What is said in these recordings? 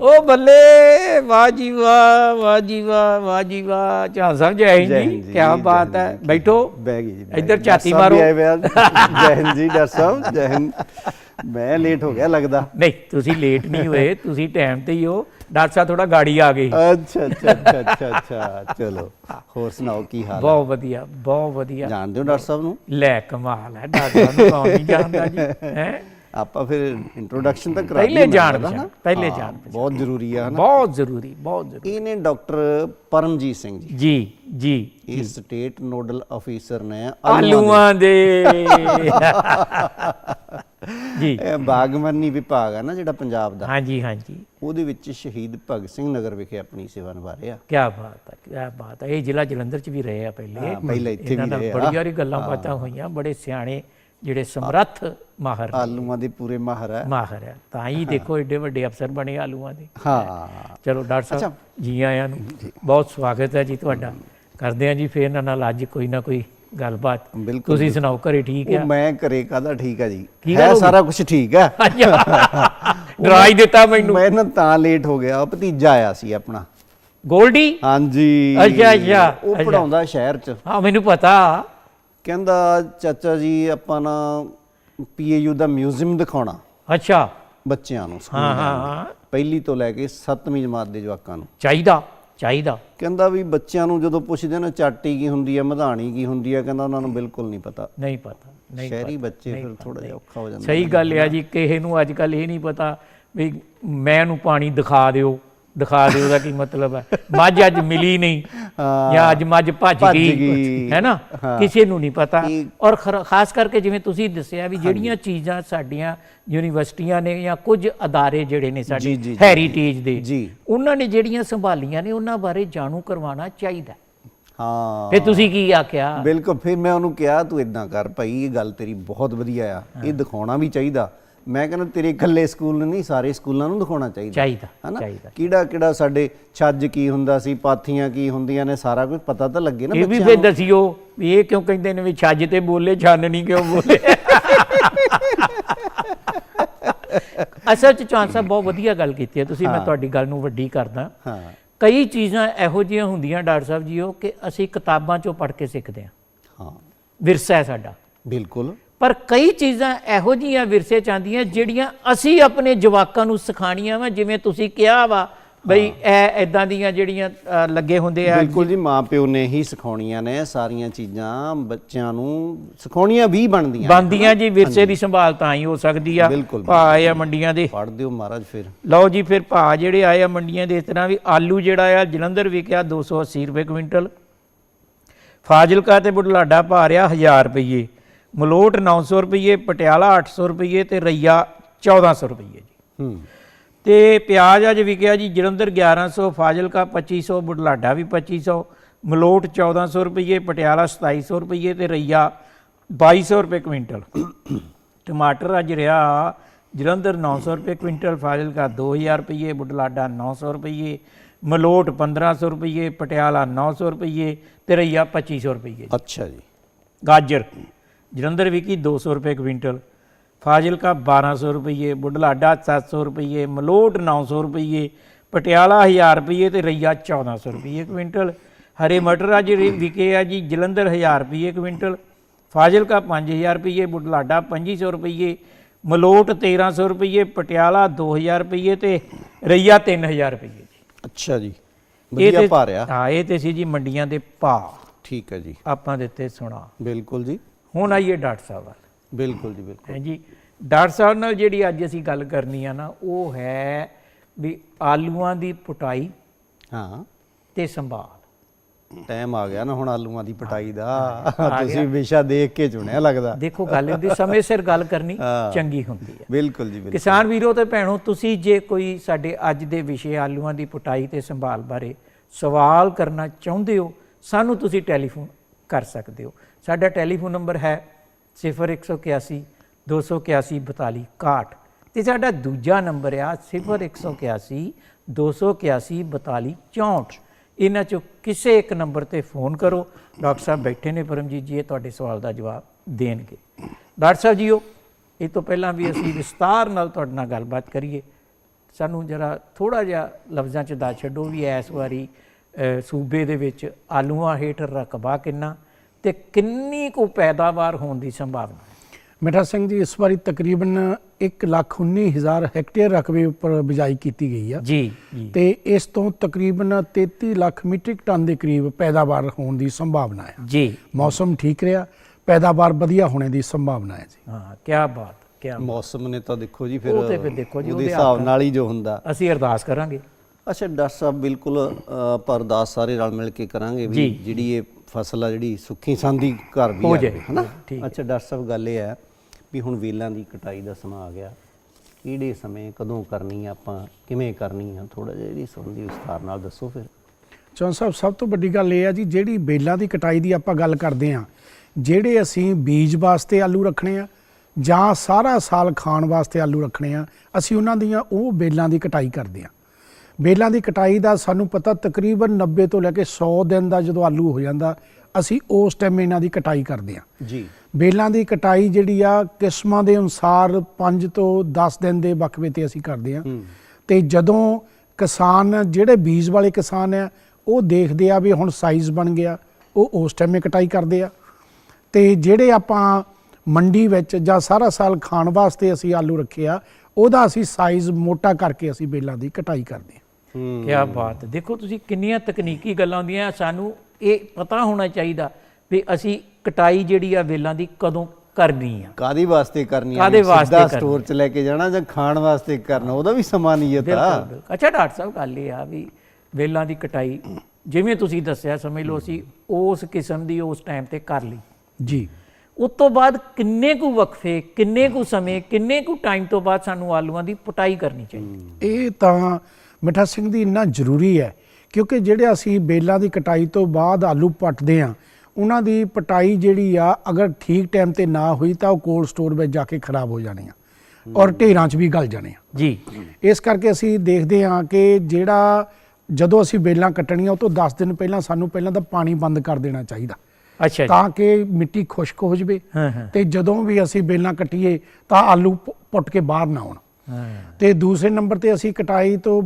ਉਹ ਬੱਲੇ ਵਾਹ ਜੀ ਵਾਹ ਵਾਹ ਜੀ ਵਾਹ ਵਾਹ ਜੀ ਵਾਹ। ਚਾਹ ਜੈ ਹਿੰਦ ਜੈ ਕੀ ਬਾਤ ਹੈ। ਬੈਠੋ। ਬਹਿ ਗਈ ਜੀ ਇੱਧਰ ਸਾਹਿਬ ਮਾਰੋ ਆ। ਜੈ ਡਾਕਟਰ ਸਾਹਿਬ ਜੈ ਹਿੰਦ। ਮੈਂ ਲੇਟ ਹੋ ਗਿਆ ਲੱਗਦਾ। ਨਹੀਂ ਤੁਸੀਂ ਲੇਟ ਨਹੀਂ ਹੋਏ ਤੁਸੀਂ ਟਾਈਮ ਤੇ ਹੀ ਹੋ। ਡਾਕਟਰ ਸਾਹਿਬ ਥੋੜਾ ਗਾੜੀ ਆ ਗਈ ਅੱਛਾ ਅੱਛਾ ਅੱਛਾ ਅੱਛਾ ਅੱਛਾ। ਚਲੋ ਹੋਰ ਸੁਣਾਓ ਕੀ ਹਾਲ ਹੈ? ਬਹੁਤ ਵਧੀਆ ਬਹੁਤ ਵਧੀਆ। ਜਾਣਦੇ ਹੋ ਡਾਕਟਰ ਸਾਹਿਬ ਨੂੰ? ਲੈ ਕਮਾਲ ਹੈ। ਡਾਕਟਰ ਸਾਹਿਬ ਨੂੰ ਕੌਣ ਨਹੀਂ ਜਾਣਦਾ ਜੀ ਹੈ? ਆਪਾਂ ਫਿਰ ਇੰਟਰੋਡਕਸ਼ਨ ਤਾਂ ਕਰਾ ਪਹਿਲੇ ਜਾਣ ਪਛਾਣ। ਪਹਿਲੇ ਜਾਣ ਪਛਾਣ। ਬਹੁਤ ਜ਼ਰੂਰੀ ਆ ਹਨਾ? ਬਹੁਤ ਜ਼ਰੂਰੀ ਬਹੁਤ ਜ਼ਰੂਰੀ। ਇਹ ਨੇ ਡਾਕਟਰ ਪਰਮਜੀਤ ਸਿੰਘ ਜੀ। ਜੀ ਜੀ ਇਹ ਸਟੇਟ ਨੋਡਲ ਅਫੀਸਰ ਨੇ ਆਲੂਆਂ ਦੇ। ਜੀ। ਇਹ ਬਾਗਬਾਨੀ ਵਿਭਾਗ ਆ ਨਾ ਜਿਹੜਾ ਪੰਜਾਬ ਦਾ। ਹਾਂਜੀ ਹਾਂਜੀ। ਉਹਦੇ ਵਿੱਚ ਸ਼ਹੀਦ ਭਗਤ ਸਿੰਘ ਨਗਰ ਵਿਖੇ ਆਪਣੀ ਸੇਵਾ ਨਿਭਾ ਰਹੇ। ਆ ਕੀ ਬਾਤ ਹੈ ਕੀ ਬਾਤ ਹੈ ਇਹ ਜ਼ਿਲ੍ਹਾ ਜਲੰਧਰ ਚ ਵੀ ਰਹੇ ਆ ਪਹਿਲੇ। ਪਹਿਲਾਂ ਇੱਥੇ ਵੀ ਰਹੇ ਆ। ਬੜੀ ਸਾਰੀ ਗੱਲਾਂ ਬਾਤਾਂ ਹੋਈਆਂ ਬੜੇ ਸਿਆਣੇ ਜਿਹੜੇ ਸਮਰੱਥ ਮਾਹਰ ਆਲੂਆਂ ਦੇ ਪੂਰੇ ਮਾਹਰ ਹੈ। ਮਾਹਰ ਹੈ। ਤਾਂ ਹੀ ਦੇਖੋ ਏਡੇ ਵੱਡੇ ਅਫਸਰ ਬਣੇ ਆਲੂਆਂ ਦੇ। ਹਾਂ। ਚਲੋ ਡਾਕਟਰ ਸਾਹਿਬ ਜੀ ਆਇਆਂ ਨੂੰ ਬਹੁਤ ਸਵਾਗਤ ਹੈ ਜੀ ਤੁਹਾਡਾ। ਕਰਦੇ ਹਾਂ ਜੀ ਫੇਰ ਇਹਨਾਂ ਨਾਲ ਅੱਜ ਕੋਈ ਨਾ ਕੋਈ ਗੱਲਬਾਤ। ਤੁਸੀਂ ਸੁਣਾਓ ਘਰੇ ਠੀਕ ਆ? ਮੈਂ ਘਰੇ ਕਾਦਾ ਠੀਕ ਆ ਜੀ? ਹੈ ਹੋ? ਸਾਰਾ ਕੁਝ ਠੀਕ ਆ ਡਰਾ ਹੀ ਦਿੱਤਾ ਮੈਨੂੰ। ਮੈਂ ਨਾ ਤਾਂ ਲੇਟ ਹੋ ਗਿਆ। ਭਤੀਜਾ ਆਇਆ ਸੀ ਆਪਣਾ। ਗੋਲਡੀ? ਹਾਂਜੀ। ਅੱਛਾ, ਅੱਛਾ, ਉਹ। ਪੜਾਉਂਦਾ ਸ਼ਹਿਰ ਚ। ਹਾਂ ਮੈਨੂੰ ਪਤਾ। ਕਹਿੰਦਾ ਚਾਚਾ ਜੀ ਆਪਾਂ ਨਾ ਪੀਏਯੂ ਦਾ ਮਿਊਜ਼ੀਅਮ ਦਿਖਾਉਣਾ। ਅੱਛਾ। ਬੱਚਿਆਂ ਨੂੰ ਸਕੂਲ ਹਾਂ ਹਾਂ। ਹਾਂ। ਪਹਿਲੀ ਤੋਂ ਲੈ ਕੇ 7ਵੀਂ ਜਮਾਤ ਦੇ ਜਵਾਕਾਂ ਨੂੰ। ਚਾਹੀਦਾ ਚਾਹੀਦਾ। ਕਹਿੰਦਾ ਵੀ ਬੱਚਿਆਂ ਨੂੰ ਜਦੋਂ ਪੁੱਛਦੇ ਨਾ ਚਾਟੀ ਕੀ ਹੁੰਦੀ ਹੈ ਮਧਾਣੀ ਕੀ ਹੁੰਦੀ ਹੈ ਕਹਿੰਦਾ ਉਹਨਾਂ ਨੂੰ ਬਿਲਕੁਲ ਨਹੀਂ ਪਤਾ। ਨਹੀਂ ਪਤਾ ਨਹੀਂ ਸ਼ਹਿਰੀ ਬੱਚੇ ਫਿਰ ਥੋੜਾ ਜਿਹਾ ਔਖਾ ਹੋ ਜਾਂਦਾ ਸਹੀ ਗੱਲ ਹੈ ਜੀ ਕਿਸੇ ਨੂੰ ਅੱਜ ਕੱਲ ਇਹ ਨਹੀਂ ਪਤਾ ਵੀ ਮੈਂ ਨੂੰ ਪਾਣੀ ਦਿਖਾ ਦਿਓ। ਦਿਖਾ ਦਿਓ ਦਾ ਕੀ ਮਤਲਬ ਹੈ। ਮੱਝ ਅੱਜ ਮਿਲੀ ਨਹੀਂ ਹਾਂ। ਜਾਂ ਅੱਜ ਮੱਝ ਭੱਜ ਗਈ। ਹੈ ਨਾ? ਕਿਸੇ ਨੂੰ ਨਹੀਂ ਪਤਾ। ਔਰ ਖਾਸ ਕਰਕੇ ਜਿਵੇਂ ਤੁਸੀਂ ਦੱਸਿਆ ਵੀ ਜਿਹੜੀਆਂ ਚੀਜ਼ਾਂ ਸਾਡੀਆਂ ਯੂਨੀਵਰਸਿਟੀਆਂ ਨੇ ਜਾਂ ਕੁਝ ਅਦਾਰੇ ਜਿਹੜੇ ਨੇ ਸਾਡੇ। ਹੈਰੀਟੇਜ ਦੇ ਉਹਨਾਂ ਨੇ ਜਿਹੜੀਆਂ ਸੰਭਾਲੀਆਂ ਨੇ ਉਹਨਾਂ ਬਾਰੇ ਜਾਣੂ ਕਰਵਾਉਣਾ ਚਾਹੀਦਾ। ਹਾਂ। ਫਿਰ ਤੁਸੀਂ ਕੀ ਆਖਿਆ? ਬਿਲਕੁਲ। ਫਿਰ ਮੈਂ ਉਹਨੂੰ ਕਿਹਾ ਤੂੰ ਇਦਾਂ ਕਰ ਭਾਈ ਇਹ ਗੱਲ ਤੇਰੀ ਬਹੁਤ ਵਧੀਆ ਆ। ਇਹ ਦਿਖਾਉਣਾ ਵੀ ਚਾਹੀਦਾ। ਮੈਂ ਕਹਿੰਦਾ ਤੇਰੇ ਇਕੱਲੇ ਸਕੂਲ ਨੂੰ ਨਹੀਂ ਸਾਰੇ ਸਕੂਲਾਂ ਨੂੰ ਦਿਖਾਉਣਾ ਚਾਹੀਦਾ। ਚਾਹੀਦਾ ਹਨਾ? ਚਾਹੀਦਾ। ਕਿਹੜਾ ਕਿਹੜਾ ਸਾਡੇ ਛੱਜ ਕੀ ਹੁੰਦਾ ਸੀ ਪਾਥੀਆਂ ਕੀ ਹੁੰਦੀਆਂ ਨੇ ਸਾਰਾ ਕੁਝ ਪਤਾ ਤਾਂ ਲੱਗੇ ਨਾ ਇਹ ਵੀ ਫਿਰ ਦਸਿਓ ਵੀ ਇਹ ਕਿਉਂ ਕਹਿੰਦੇ ਨੇ ਵੀ ਛੱਜ ਤੇ ਬੋਲੇ ਛਾਨਣੀ ਕਿਉਂ ਬੋਲੇ? ਅਸਲ ਚ ਚੌਹਾਨ ਸਾਹਿਬ ਬਹੁਤ ਵਧੀਆ ਗੱਲ ਕੀਤੀ ਹੈ। ਤੁਸੀਂ ਮੈਂ ਤੁਹਾਡੀ ਗੱਲ ਨੂੰ ਵੱਡੀ ਕਰਦਾ। ਹਾਂ। ਕਈ ਚੀਜ਼ਾਂ ਇਹੋ ਜਿਹੀਆਂ ਹੁੰਦੀਆਂ ਡਾਕਟਰ ਸਾਹਿਬ ਜੀਓ ਕਿ ਅਸੀਂ ਕਿਤਾਬਾਂ ਚੋਂ ਪੜ੍ਹ ਕੇ ਸਿੱਖਦੇ ਹਾਂ। ਹਾਂ। ਵਿਰਸਾ ਹੈ ਸਾਡਾ। ਬਿਲਕੁਲ। ਪਰ ਕਈ ਚੀਜ਼ਾਂ ਇਹੋ ਜਿਹੀਆਂ ਵਿਰਸੇ ਚ ਆਉਂਦੀਆਂ ਜਿਹੜੀਆਂ ਅਸੀਂ ਆਪਣੇ ਜਵਾਕਾਂ ਨੂੰ ਸਿਖਾਣੀਆਂ ਵਾ ਜਿਵੇਂ ਤੁਸੀਂ ਕਿਹਾ ਵਾ ਬਈ ਇਹ ਇਦਾਂ ਦੀਆਂ ਜਿਹੜੀਆਂ ਅ, ਲੱਗੇ ਹੁੰਦੇ ਆ। ਬਿਲਕੁਲ ਜੀ ਮਾਪਿਓ ਨੇ ਹੀ ਸਿਖਾਉਣੀਆਂ ਨੇ ਸਾਰੀਆਂ ਚੀਜ਼ਾਂ ਬੱਚਿਆਂ ਨੂੰ ਸਿਖਾਉਣੀਆਂ ਵੀ ਬਣਦੀਆਂ ਬੰਦੀਆਂ ਜੀ ਵਿਰਸੇ ਦੀ ਸੰਭਾਲ ਤਾਂ ਹੀ ਹੋ ਸਕਦੀ ਆ। ਬਿਲਕੁਲ। ਭਾ ਆਏ ਆ ਮੰਡੀਆਂ ਦੇ। ਪੜ੍ਹ ਦਿਓ ਮਹਾਰਾਜ ਫਿਰ। ਲਓ ਜੀ ਫਿਰ ਭਾ ਜਿਹੜੇ ਆਏ ਆ ਮੰਡੀਆਂ ਦੇ ਇਸ ਤਰ੍ਹਾਂ ਵੀ ਆਲੂ ਜਿਹੜਾ ਆ ਜਲੰਧਰ ਵਿਕਿਆ 280 ਰੁਪਏ ਕੁਇੰਟਲ। ਫਾਜ਼ਿਲਕਾ ਤੇ ਬੁਢਲਾਡਾ ਭਾ ਰਿਹਾ 1000 ਰੁਪਏ ਮਲੋਟ 900 ਰੁਪਏ ਪਟਿਆਲਾ 800 ਰੁਪਏ ਤੇ ਰਈਆ 1400 ਰੁਪਏ ਜੀ। ਹੂੰ। ਤੇ ਪਿਆਜ਼ ਅੱਜ ਵਿਕਿਆ ਜੀ ਜਲੰਧਰ 1100 ਫਾਜ਼ਿਲਕਾ 2500 ਬੁਢਲਾਡਾ ਵੀ 2500 ਮਲੋਟ 1400 ਰੁਪਏ ਪਟਿਆਲਾ 2700 ਰੁਪਏ ਤੇ ਰਈਆ 2200 ਰੁਪਏ ਕੁਇੰਟਲ। ਟਮਾਟਰ ਅੱਜ ਰਿਹਾ ਜਲੰਧਰ 900 ਰੁਪਏ ਕੁਇੰਟਲ ਫਾਜ਼ਿਲਕਾ 2000 ਰੁਪਏ ਬੁਢਲਾਡਾ 900 ਰੁਪਏ ਮਲੋਟ 1500 ਰੁਪਏ ਪਟਿਆਲਾ 900 ਰੁਪਏ ਤੇ ਰਈਆ 2500 ਰੁਪਏ ਅੱਛਾ ਜੀ। ਗਾਜਰ। ਜਲੰਧਰ ਵਿਕੀ 200 ਰੁਪਏ ਕੁਇੰਟਲ ਫਾਜ਼ਿਲਕਾ 1200 ਰੁਪਏ ਬੁਢਲਾਡਾ 700 ਰੁਪਏ ਮਲੋਟ 900 ਰੁਪਏ ਪਟਿਆਲਾ 1000 ਰੁਪਏ ਤੇ ਰਈਆ 1400 ਰੁਪਏ ਕੁਇੰਟਲ। ਹਰੇ ਮਟਰ ਅੱਜ ਵਿਕੇ ਆ ਜੀ ਜਲੰਧਰ 1000 ਰੁਪਏ ਕੁਇੰਟਲ ਫਾਜ਼ਿਲਕਾ 5000 ਰੁਪਏ ਬੁਢਲਾਡਾ 2500 ਰੁਪਏ ਮਲੋਟ 1300 ਰੁਪਏ ਪਟਿਆਲਾ 2000 ਰੁਪਏ ਤੇ ਰਈਆ 3000 ਰੁਪਏ ਜੀ। ਅੱਛਾ ਜੀ ਇਹ ਵਧੀਆ ਤੇ- ਪਾ ਰਿਹਾ। ਹਾਂ ਇਹ ਤੇ ਸੀ ਜੀ ਮੰਡੀਆਂ ਦੇ ਭਾਅ। ਠੀਕ ਹੈ ਜੀ। ਆਪਾਂ ਦਿੱਤੇ ਸੁਣਾ ਬਿਲਕੁਲ ਜੀ। ਹੁਣ ਆਈਏ ਡਾਕਟਰ ਸਾਹਿਬ ਵੱਲ। ਬਿਲਕੁਲ ਜੀ ਬਿਲਕੁਲ। ਹਾਂਜੀ ਡਾਕਟਰ ਸਾਹਿਬ ਨਾਲ ਜਿਹੜੀ ਅੱਜ ਅਸੀਂ ਗੱਲ ਕਰਨੀ ਆ ਨਾ ਉਹ ਹੈ ਵੀ ਆਲੂਆਂ ਦੀ ਪਟਾਈ ਹਾਂ। ਤੇ ਸੰਭਾਲ। ਟਾਈਮ ਆ ਗਿਆ ਨਾ ਹੁਣ ਆਲੂਆਂ ਦੀ ਪਟਾਈ ਦਾ। ਤੁਸੀਂ ਵਿਸ਼ਾ ਦੇਖ ਕੇ ਚੁਣਿਆ ਲੱਗਦਾ। ਦੇਖੋ ਗੱਲ ਹੁੰਦੀ ਸਮੇਂ ਸਿਰ ਗੱਲ ਕਰਨੀ। ਚੰਗੀ ਹੁੰਦੀ ਹੈ ਬਿਲਕੁਲ ਜੀ ਬਿਲਕੁਲ। ਕਿਸਾਨ ਵੀਰੋ ਤੇ ਭੈਣੋ ਤੁਸੀਂ ਜੇ ਕੋਈ ਸਾਡੇ ਅੱਜ ਦੇ ਵਿਸ਼ੇ ਆਲੂਆਂ ਦੀ ਪਟਾਈ ਤੇ ਸੰਭਾਲ ਬਾਰੇ ਸਵਾਲ ਕਰਨਾ ਚਾਹੁੰਦੇ ਹੋ ਸਾਨੂੰ ਤੁਸੀਂ ਟੈਲੀਫੋਨ ਕਰ ਸਕਦੇ ਹੋ। ਸਾਡਾ ਟੈਲੀਫੋਨ ਨੰਬਰ ਹੈ 0181 281 42 61 ਤੇ ਸਾਡਾ ਦੂਜਾ ਨੰਬਰ ਆ 0181 281 42 64 ਇਹਨਾਂ ਚੋਂ ਕਿਸੇ ਇੱਕ ਨੰਬਰ ਤੇ ਫੋਨ ਕਰੋ। ਡਾਕਟਰ ਸਾਹਿਬ ਬੈਠੇ ਨੇ ਪਰਮਜੀਤ ਜੀ, ਇਹ ਤੁਹਾਡੇ ਸਵਾਲ ਦਾ ਜਵਾਬ ਦੇਣਗੇ। ਡਾਕਟਰ ਸਾਹਿਬ ਜੀਓ, ਇਹ ਤੋਂ ਪਹਿਲਾਂ ਵੀ ਅਸੀਂ ਵਿਸਤਾਰ ਨਾਲ ਤੁਹਾਡੇ ਨਾਲ ਗੱਲਬਾਤ ਕਰੀਏ। ਸਾਨੂੰ ਜਰਾ ਥੋੜਾ ਜਿਹਾ ਲਫ਼ਜ਼ਾਂ 'ਚ ਦੱਸ ਛੱਡੋ ਵੀ ਇਸ ਵਾਰੀ ਸੂਬੇ ਦੇ ਵਿੱਚ ਆਲੂਆਂ ਹੇਠ ਰਕਬਾ ਕਿੰਨਾ ਤੇ ਕਿੰਨੀ ਕੁ ਪੈਦਾਵਾਰ ਹੋਣ ਦੀ ਸੰਭਾਵਨਾ ਹੈ? ਮਿੱਠਾ ਸਿੰਘ ਜੀ ਇਸ ਵਾਰੀ ਤਕਰੀਬਨ 119000 ਹੈਕਟੇਅਰ ਰਕਬੇ ਉੱਪਰ ਬਿਜਾਈ ਕੀਤੀ ਗਈ ਆ। ਜੀ ਤੇ ਇਸ ਤੋਂ ਤਕਰੀਬਨ 33 ਲੱਖ ਮੀਟ੍ਰਿਕ ਟਨ ਦੇ ਕਰੀਬ ਪੈਦਾਵਾਰ ਹੋਣ ਦੀ ਸੰਭਾਵਨਾ ਹੈ ਜੀ। ਮੌਸਮ ਠੀਕ ਰਿਹਾ ਪੈਦਾਵਾਰ ਵਧੀਆ ਹੋਣੇ ਦੀ ਸੰਭਾਵਨਾ ਹੈ ਜੀ। ਹਾਂ ਕੀ ਬਾਤ ਕੀ ਮੌਸਮ ਨੇ ਤਾਂ ਦੇਖੋ ਜੀ ਫਿਰ ਉਹ ਤੇ ਫਿਰ ਦੇਖੋ ਜੀ, ਉਹਦੇ ਹਿਸਾਬ ਨਾਲ ਹੀ ਜੋ ਹੁੰਦਾ। ਅਸੀਂ ਅਰਦਾਸ ਕਰਾਂਗੇ। ਅੱਛਾ ਡਾਕਟਰ ਸਾਹਿਬ ਬਿਲਕੁਲ ਅ, ਪਰ ਅਰਦਾਸ ਸਾਰੇ ਰਲ ਮਿਲ ਕੇ ਕਰਾਂਗੇ ਵੀ। ਜਿਹੜੀ ਇਹ ਫਸਲ ਆ ਜਿਹੜੀ ਸੁੱਖੀ ਸਾਂਦੀ ਘਰ ਵੀ ਹੋ ਆ ਹਨਾ? ਠੀਕ ਅੱਛਾ ਡਾਕਟਰ ਸਾਹਿਬ ਗੱਲ ਇਹ ਹੈ ਵੀ ਹੁਣ ਵੇਲਾਂ ਦੀ ਕਟਾਈ ਦਾ ਸਮਾਂ ਆ ਗਿਆ। ਕਿਹੜੇ ਸਮੇਂ ਕਦੋਂ ਕਰਨੀ ਆ ਆਪਾਂ ਕਿਵੇਂ ਕਰਨੀ ਆ? ਥੋੜਾ ਜਿਹਾ ਇਹਦੀ ਸੰਬੰਧੀ ਵਿਸਥਾਰ ਨਾਲ ਦੱਸੋ ਫਿਰ। ਚੌਨ ਸਾਹਿਬ ਸਭ ਤੋਂ ਵੱਡੀ ਗੱਲ ਇਹ ਆ ਜੀ ਜਿਹੜੀ ਬੇਲਾਂ ਦੀ ਕਟਾਈ ਦੀ ਆਪਾਂ ਗੱਲ ਕਰਦੇ ਆ ਜਿਹੜੇ ਅਸੀਂ ਬੀਜ ਵਾਸਤੇ ਆਲੂ ਰੱਖਣੇ ਆ ਜਾਂ ਸਾਰਾ ਸਾਲ ਖਾਣ ਵਾਸਤੇ ਆਲੂ ਰੱਖਣੇ ਆ ਅਸੀਂ ਉਹਨਾਂ ਦੀਆਂ ਉਹ ਬੇਲਾਂ ਦੀ ਕਟਾਈ ਕਰਦੇ ਆ ਬੇਲਾਂ ਦੀ ਕਟਾਈ ਦਾ ਸਾਨੂੰ ਪਤਾ ਤਕਰੀਬਨ 90 ਤੋਂ ਲੈ ਕੇ 100 ਦਿਨ ਦਾ ਜਦੋਂ ਆਲੂ ਹੋ ਜਾਂਦਾ ਅਸੀਂ ਉਸ ਟਾਈਮ ਇਹਨਾਂ ਦੀ ਕਟਾਈ ਕਰਦੇ ਆ ਜੀ। ਬੇਲਾਂ ਦੀ ਕਟਾਈ ਜਿਹੜੀ ਆ ਕਿਸਮਾਂ ਦੇ ਅਨੁਸਾਰ 5 ਤੋਂ 10 ਦਿਨ ਦੇ ਵਕਫੇ ਤੇ ਅਸੀਂ ਕਰਦੇ ਹੂੰ। ਤੇ ਜਦੋਂ ਕਿਸਾਨ ਜਿਹੜੇ ਬੀਜ ਵਾਲੇ ਕਿਸਾਨ ਆ ਉਹ ਦੇਖਦੇ ਆ ਵੀ ਹੁਣ ਸਾਈਜ਼ ਬਣ ਗਿਆ ਉਹ ਉਸ ਟਾਈਮੇ ਕਟਾਈ ਕਰਦੇ ਆ। ਤੇ ਜਿਹੜੇ ਆਪਾਂ ਮੰਡੀ ਵਿੱਚ ਜਾਂ ਸਾਰਾ ਸਾਲ ਖਾਣ ਵਾਸਤੇ ਅਸੀਂ ਆਲੂ ਰੱਖੇ ਆ ਉਹਦਾ ਅਸੀਂ ਸਾਈਜ਼ ਮੋਟਾ ਕਰਕੇ ਅਸੀਂ ਬੇਲਾਂ ਦੀ ਕਟਾਈ ਕਰਦੇ ਆ ਹੂੰ। ਕੀ ਬਾਤ। ਦੇਖੋ ਤੁਸੀਂ ਕਿੰਨੀਆਂ ਤਕਨੀਕੀ ਗੱਲਾਂ ਹੁੰਦੀਆਂ ਸਾਨੂੰ ਇਹ ਪਤਾ ਹੋਣਾ ਚਾਹੀਦਾ ਵੀ ਅਸੀਂ ਕਟਾਈ ਜਿਹੜੀ ਆ ਵੇਲਾਂ ਦੀ ਕਦੋਂ ਕਰਨੀ ਆ। ਕਾਦੀ ਵਾਸਤੇ ਕਰਨੀ ਆ? ਵਾਸਤੇ ਕਰਨੀ? ਸਟੋਰ 'ਚ ਲੈ ਕੇ ਜਾਣਾ ਜਾਂ ਖਾਣ ਵਾਸਤੇ ਕਰਨਾ? ਉਹਦਾ ਵੀ ਸਮਾਂ ਨਿਯਤ ਆ ਅੱਛਾ ਡਾਕਟਰ ਸਾਹਿਬ ਗੱਲ ਇਹ ਆ ਵੀ ਵੇਲਾਂ ਦੀ ਕਟਾਈ ਜਿਵੇਂ ਤੁਸੀਂ ਦੱਸਿਆ ਸਮਝ ਲਓ ਅਸੀਂ ਉਸ ਕਿਸਮ ਦੀ ਉਸ ਟਾਈਮ ਤੇ ਕਰ ਲਈ। ਜੀ। ਉਸ ਤੋਂ ਬਾਅਦ ਕਿੰਨੇ ਕੁ ਵਕਫੇ ਕਿੰਨੇ ਕੁ ਸਮੇਂ ਕਿੰਨੇ ਕੁ ਟਾਈਮ ਤੋਂ ਬਾਅਦ ਸਾਨੂੰ ਆਲੂਆਂ ਦੀ ਪਟਾਈ ਕਰਨੀ ਚਾਹੀਦੀ? ਇਹ ਤਾਂ ਮਿੱਠਾ ਸਿੰਘ ਦੀ ਇੰਨਾ ਜ਼ਰੂਰੀ ਹੈ ਕਿਉਂਕਿ ਜਿਹੜੇ ਅਸੀਂ ਬੇਲਾਂ ਦੀ ਕਟਾਈ ਤੋਂ ਬਾਅਦ ਆਲੂ ਪੱਟਦੇ ਆ ਉਹਨਾਂ ਦੀ ਪਟਾਈ ਜਿਹੜੀ ਆ ਅਗਰ ਠੀਕ ਟਾਈਮ ਤੇ ਨਾ ਹੋਈ ਤਾਂ ਉਹ ਕੋਲਡ ਸਟੋਰ ਵਿੱਚ ਜਾ ਕੇ ਖਰਾਬ ਹੋ ਜਾਣੇ ਆ ਔਰ ਢੇਰਾਂ 'ਚ ਵੀ ਗਲ ਜਾਣੇ ਆ। ਜੀ। ਇਸ ਕਰਕੇ ਅਸੀਂ ਦੇਖਦੇ ਹਾਂ ਕਿ ਜਿਹੜਾ ਜਦੋਂ ਅਸੀਂ ਬੇਲਾਂ ਕੱਟਣੀਆਂ ਉਹ ਤੋਂ 10 ਦਿਨ ਪਹਿਲਾਂ ਸਾਨੂੰ ਪਹਿਲਾਂ ਤਾਂ ਪਾਣੀ ਬੰਦ ਕਰ ਦੇਣਾ ਚਾਹੀਦਾ। ਅੱਛਾ ਤਾਂ ਕਿ ਮਿੱਟੀ ਖੁਸ਼ਕ ਹੋ ਜਵੇ ਤੇ ਜਦੋਂ ਵੀ ਅਸੀਂ ਬੇਲਾਂ ਕੱਟੀਏ ਤਾਂ ਆਲੂ ਪੁੱਟ ਕੇ ਬਾਹਰ ਨਾ ਆਉਣ। ਤੇ ਦੂਸਰੇ ਨੰਬਰ ਤੇ ਅਸੀਂ ਕਟਾਈ ਤੋਂ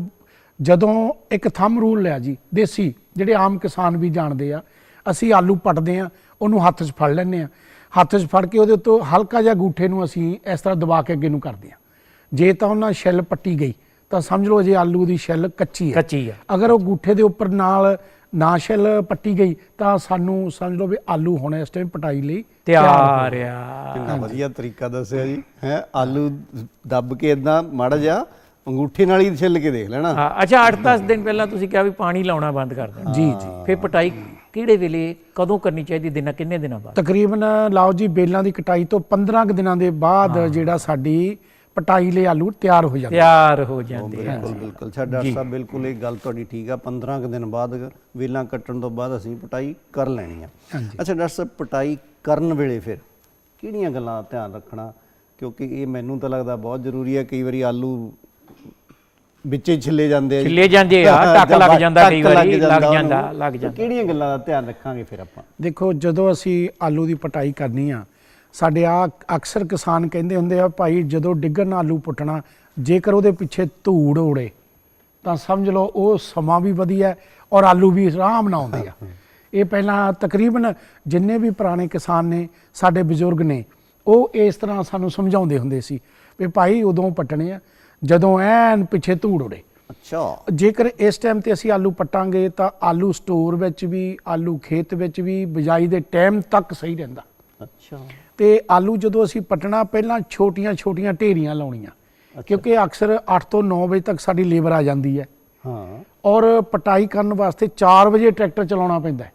ਜਦੋਂ ਇੱਕ ਥੰਮ ਰੂਲ ਲਿਆ ਜੀ ਦੇਸੀ ਜਿਹੜੇ ਆਮ ਕਿਸਾਨ ਵੀ ਜਾਣਦੇ ਆ ਅਸੀਂ ਆਲੂ ਪੱਟਦੇ ਆ ਉਹਨੂੰ ਹੱਥ 'ਚ ਫੜ ਲੈਂਦੇ ਆ। ਹੱਥ 'ਚ ਫੜ ਕੇ ਉਹਦੇ ਉੱਤੋਂ ਹਲਕਾ ਜਿਹਾ ਗੂਠੇ ਨੂੰ ਅਸੀਂ ਇਸ ਤਰ੍ਹਾਂ ਦਬਾ ਕੇ ਅੱਗੇ ਨੂੰ ਕਰਦੇ ਆ। ਜੇ ਤਾਂ ਉਹਨਾਂ ਛਿੱਲ ਪੱਟੀ ਗਈ ਤਾਂ ਸਮਝ ਲਓ ਜੇ ਆਲੂ ਦੀ ਛਿੱਲ ਕੱਚੀ ਹੈ ਕੱਚੀ ਆ। ਅਗਰ ਉਹ ਗੂਠੇ ਦੇ ਉੱਪਰ ਨਾਲ ਨਾ ਛਿੱਲ ਪੱਟੀ ਗਈ ਤਾਂ ਸਾਨੂੰ ਸਮਝ ਲਓ ਵੀ ਆਲੂ ਹੁਣ ਇਸ ਟਾਈਮ ਪਟਾਈ ਲਈ ਤਿਆਰ ਆ। ਕਿੰਨਾ ਵਧੀਆ ਤਰੀਕਾ ਦੱਸਿਆ ਜੀ। ਹੈ ਆਲੂ ਦੱਬ ਕੇ ਇਦਾਂ ਮਾੜਾ ਜਿਹਾ ਅੰਗੂਠੇ ਨਾਲ ਹੀ ਛਿੱਲ ਕੇ ਦੇਖ ਲੈਣਾ। ਹਾਂ ਅੱਛਾ 8-10 ਦਿਨ ਪਹਿਲਾਂ ਤੁਸੀਂ ਕਿਹਾ ਵੀ ਪਾਣੀ ਲਾਉਣਾ ਬੰਦ ਕਰ ਦੇਣਾ। ਜੀ ਜੀ। ਫਿਰ ਪਟਾਈ ਕਿਹੜੇ ਵੇਲੇ ਕਦੋਂ ਕਰਨੀ ਚਾਹੀਦੀ ਦਿਨਾਂ ਕਿੰਨੇ ਦਿਨਾਂ ਬਾਅਦ? ਤਕਰੀਬਨ ਲਾਓ ਜੀ ਬੇਲਾਂ ਦੀ ਕਟਾਈ ਤੋਂ 15 ਕੁ ਦਿਨਾਂ ਦੇ ਬਾਅਦ ਜਿਹੜਾ ਸਾਡੀ ਪਟਾਈ ਲਈ ਆਲੂ ਤਿਆਰ ਹੋ ਜਾਂਦੇ ਤਿਆਰ ਹੋ ਜਾਂਦੇ ਆ। ਬਿਲਕੁਲ ਬਿਲਕੁਲ ਛਾ ਡਾਕਟਰ ਸਾਹਿਬ ਬਿਲਕੁਲ ਇਹ ਗੱਲ ਤੁਹਾਡੀ ਠੀਕ ਆ। 15 ਕੁ ਦਿਨ ਬਾਅਦ ਵੇਲਾਂ ਕੱਟਣ ਤੋਂ ਬਾਅਦ ਅਸੀਂ ਪਟਾਈ ਕਰ ਲੈਣੀ ਆ। ਅੱਛਾ ਡਾਕਟਰ ਸਾਹਿਬ ਪਟਾਈ ਕਰਨ ਵੇਲੇ ਫਿਰ ਕਿਹੜੀਆਂ ਗੱਲਾਂ ਦਾ ਧਿਆਨ ਰੱਖਣਾ? ਕਿਉਂਕਿ ਇਹ ਮੈਨੂੰ ਤਾਂ ਲੱਗਦਾ ਬਹੁਤ ਜ਼ਰੂਰੀ ਹੈ ਕਈ ਵਾਰੀ ਆਲੂ ਵਿੱਚੇ ਛਿੱਲੇ ਜਾਂਦੇ ਆ ਜੀ। ਛਿੱਲੇ ਜਾਂਦੇ ਆ, ਟੱਕ ਲੱਗ ਜਾਂਦਾ ਕਈ ਟੱਕ ਵਾਰੀ, ਲੱਗ ਉਹਨੂੰ। ਜਾਂਦਾ, ਲੱਗ ਜਾਂਦਾ। ਕਿਹੜੀਆਂ ਗੱਲਾਂ ਦਾ ਧਿਆਨ ਰੱਖਾਂਗੇ ਫਿਰ ਆਪਾਂ ਦੇਖੋ ਜਦੋਂ ਅਸੀਂ ਆਲੂ ਦੀ ਪਟਾਈ ਕਰਨੀ ਆ ਸਾਡੇ ਆ ਅਕਸਰ ਕਿਸਾਨ ਕਹਿੰਦੇ ਹੁੰਦੇ ਆ ਭਾਈ ਜਦੋਂ ਡਿੱਗਣ ਨਾਲ ਆਲੂ ਪੁੱਟਣਾ ਜੇਕਰ ਉਹਦੇ ਪਿੱਛੇ ਧੂੜ ਉੜੇ ਤਾਂ ਸਮਝ ਲਓ ਉਹ ਸਮਾਂ ਵੀ ਵਧੀਆ ਹੈ ਔਰ ਆਲੂ ਵੀ ਆਰਾਮ ਨਾਲ ਆਉਂਦੇ ਆ ਇਹ ਪਹਿਲਾਂ ਤਕਰੀਬਨ ਜਿੰਨੇ ਵੀ ਪੁਰਾਣੇ ਕਿਸਾਨ ਨੇ ਸਾਡੇ ਬਜ਼ੁਰਗ ਨੇ ਉਹ ਇਸ ਤਰ੍ਹਾਂ ਸਾਨੂੰ ਸਮਝਾਉਂਦੇ ਹੁੰਦੇ ਸੀ ਵੀ ਭਾਈ ਉਦੋਂ ਪੱਟਣੇ ਆ ਜਦੋਂ ਐਨ ਪਿੱਛੇ ਧੂੜ ਉੜੇ। ਅੱਛਾ। ਜੇਕਰ ਇਸ ਟਾਈਮ ਤੇ ਅਸੀਂ ਆਲੂ ਪੱਟਾਂਗੇ ਤਾਂ ਆਲੂ ਸਟੋਰ ਵਿੱਚ ਵੀ ਆਲੂ ਖੇਤ ਵਿੱਚ ਵੀ ਬਿਜਾਈ ਦੇ ਟਾਈਮ ਤੱਕ ਸਹੀ ਰਹਿੰਦਾ। ਅੱਛਾ। ਤੇ ਆਲੂ ਜਦੋਂ ਅਸੀਂ ਪੱਟਣਾ ਪਹਿਲਾਂ ਛੋਟੀਆਂ-ਛੋਟੀਆਂ ਢੇਰੀਆਂ ਲਾਉਣੀਆਂ। ਕਿਉਂਕਿ ਅਕਸਰ 8 ਤੋਂ 9 ਵਜੇ ਤੱਕ ਸਾਡੀ ਲੇਬਰ ਆ ਜਾਂਦੀ ਹੈ। ਹਾਂ। ਔਰ ਪਟਾਈ ਕਰਨ ਵਾਸਤੇ 4 ਵਜੇ ਟਰੈਕਟਰ ਚਲਾਉਣਾ ਪੈਂਦਾ ਹੈ।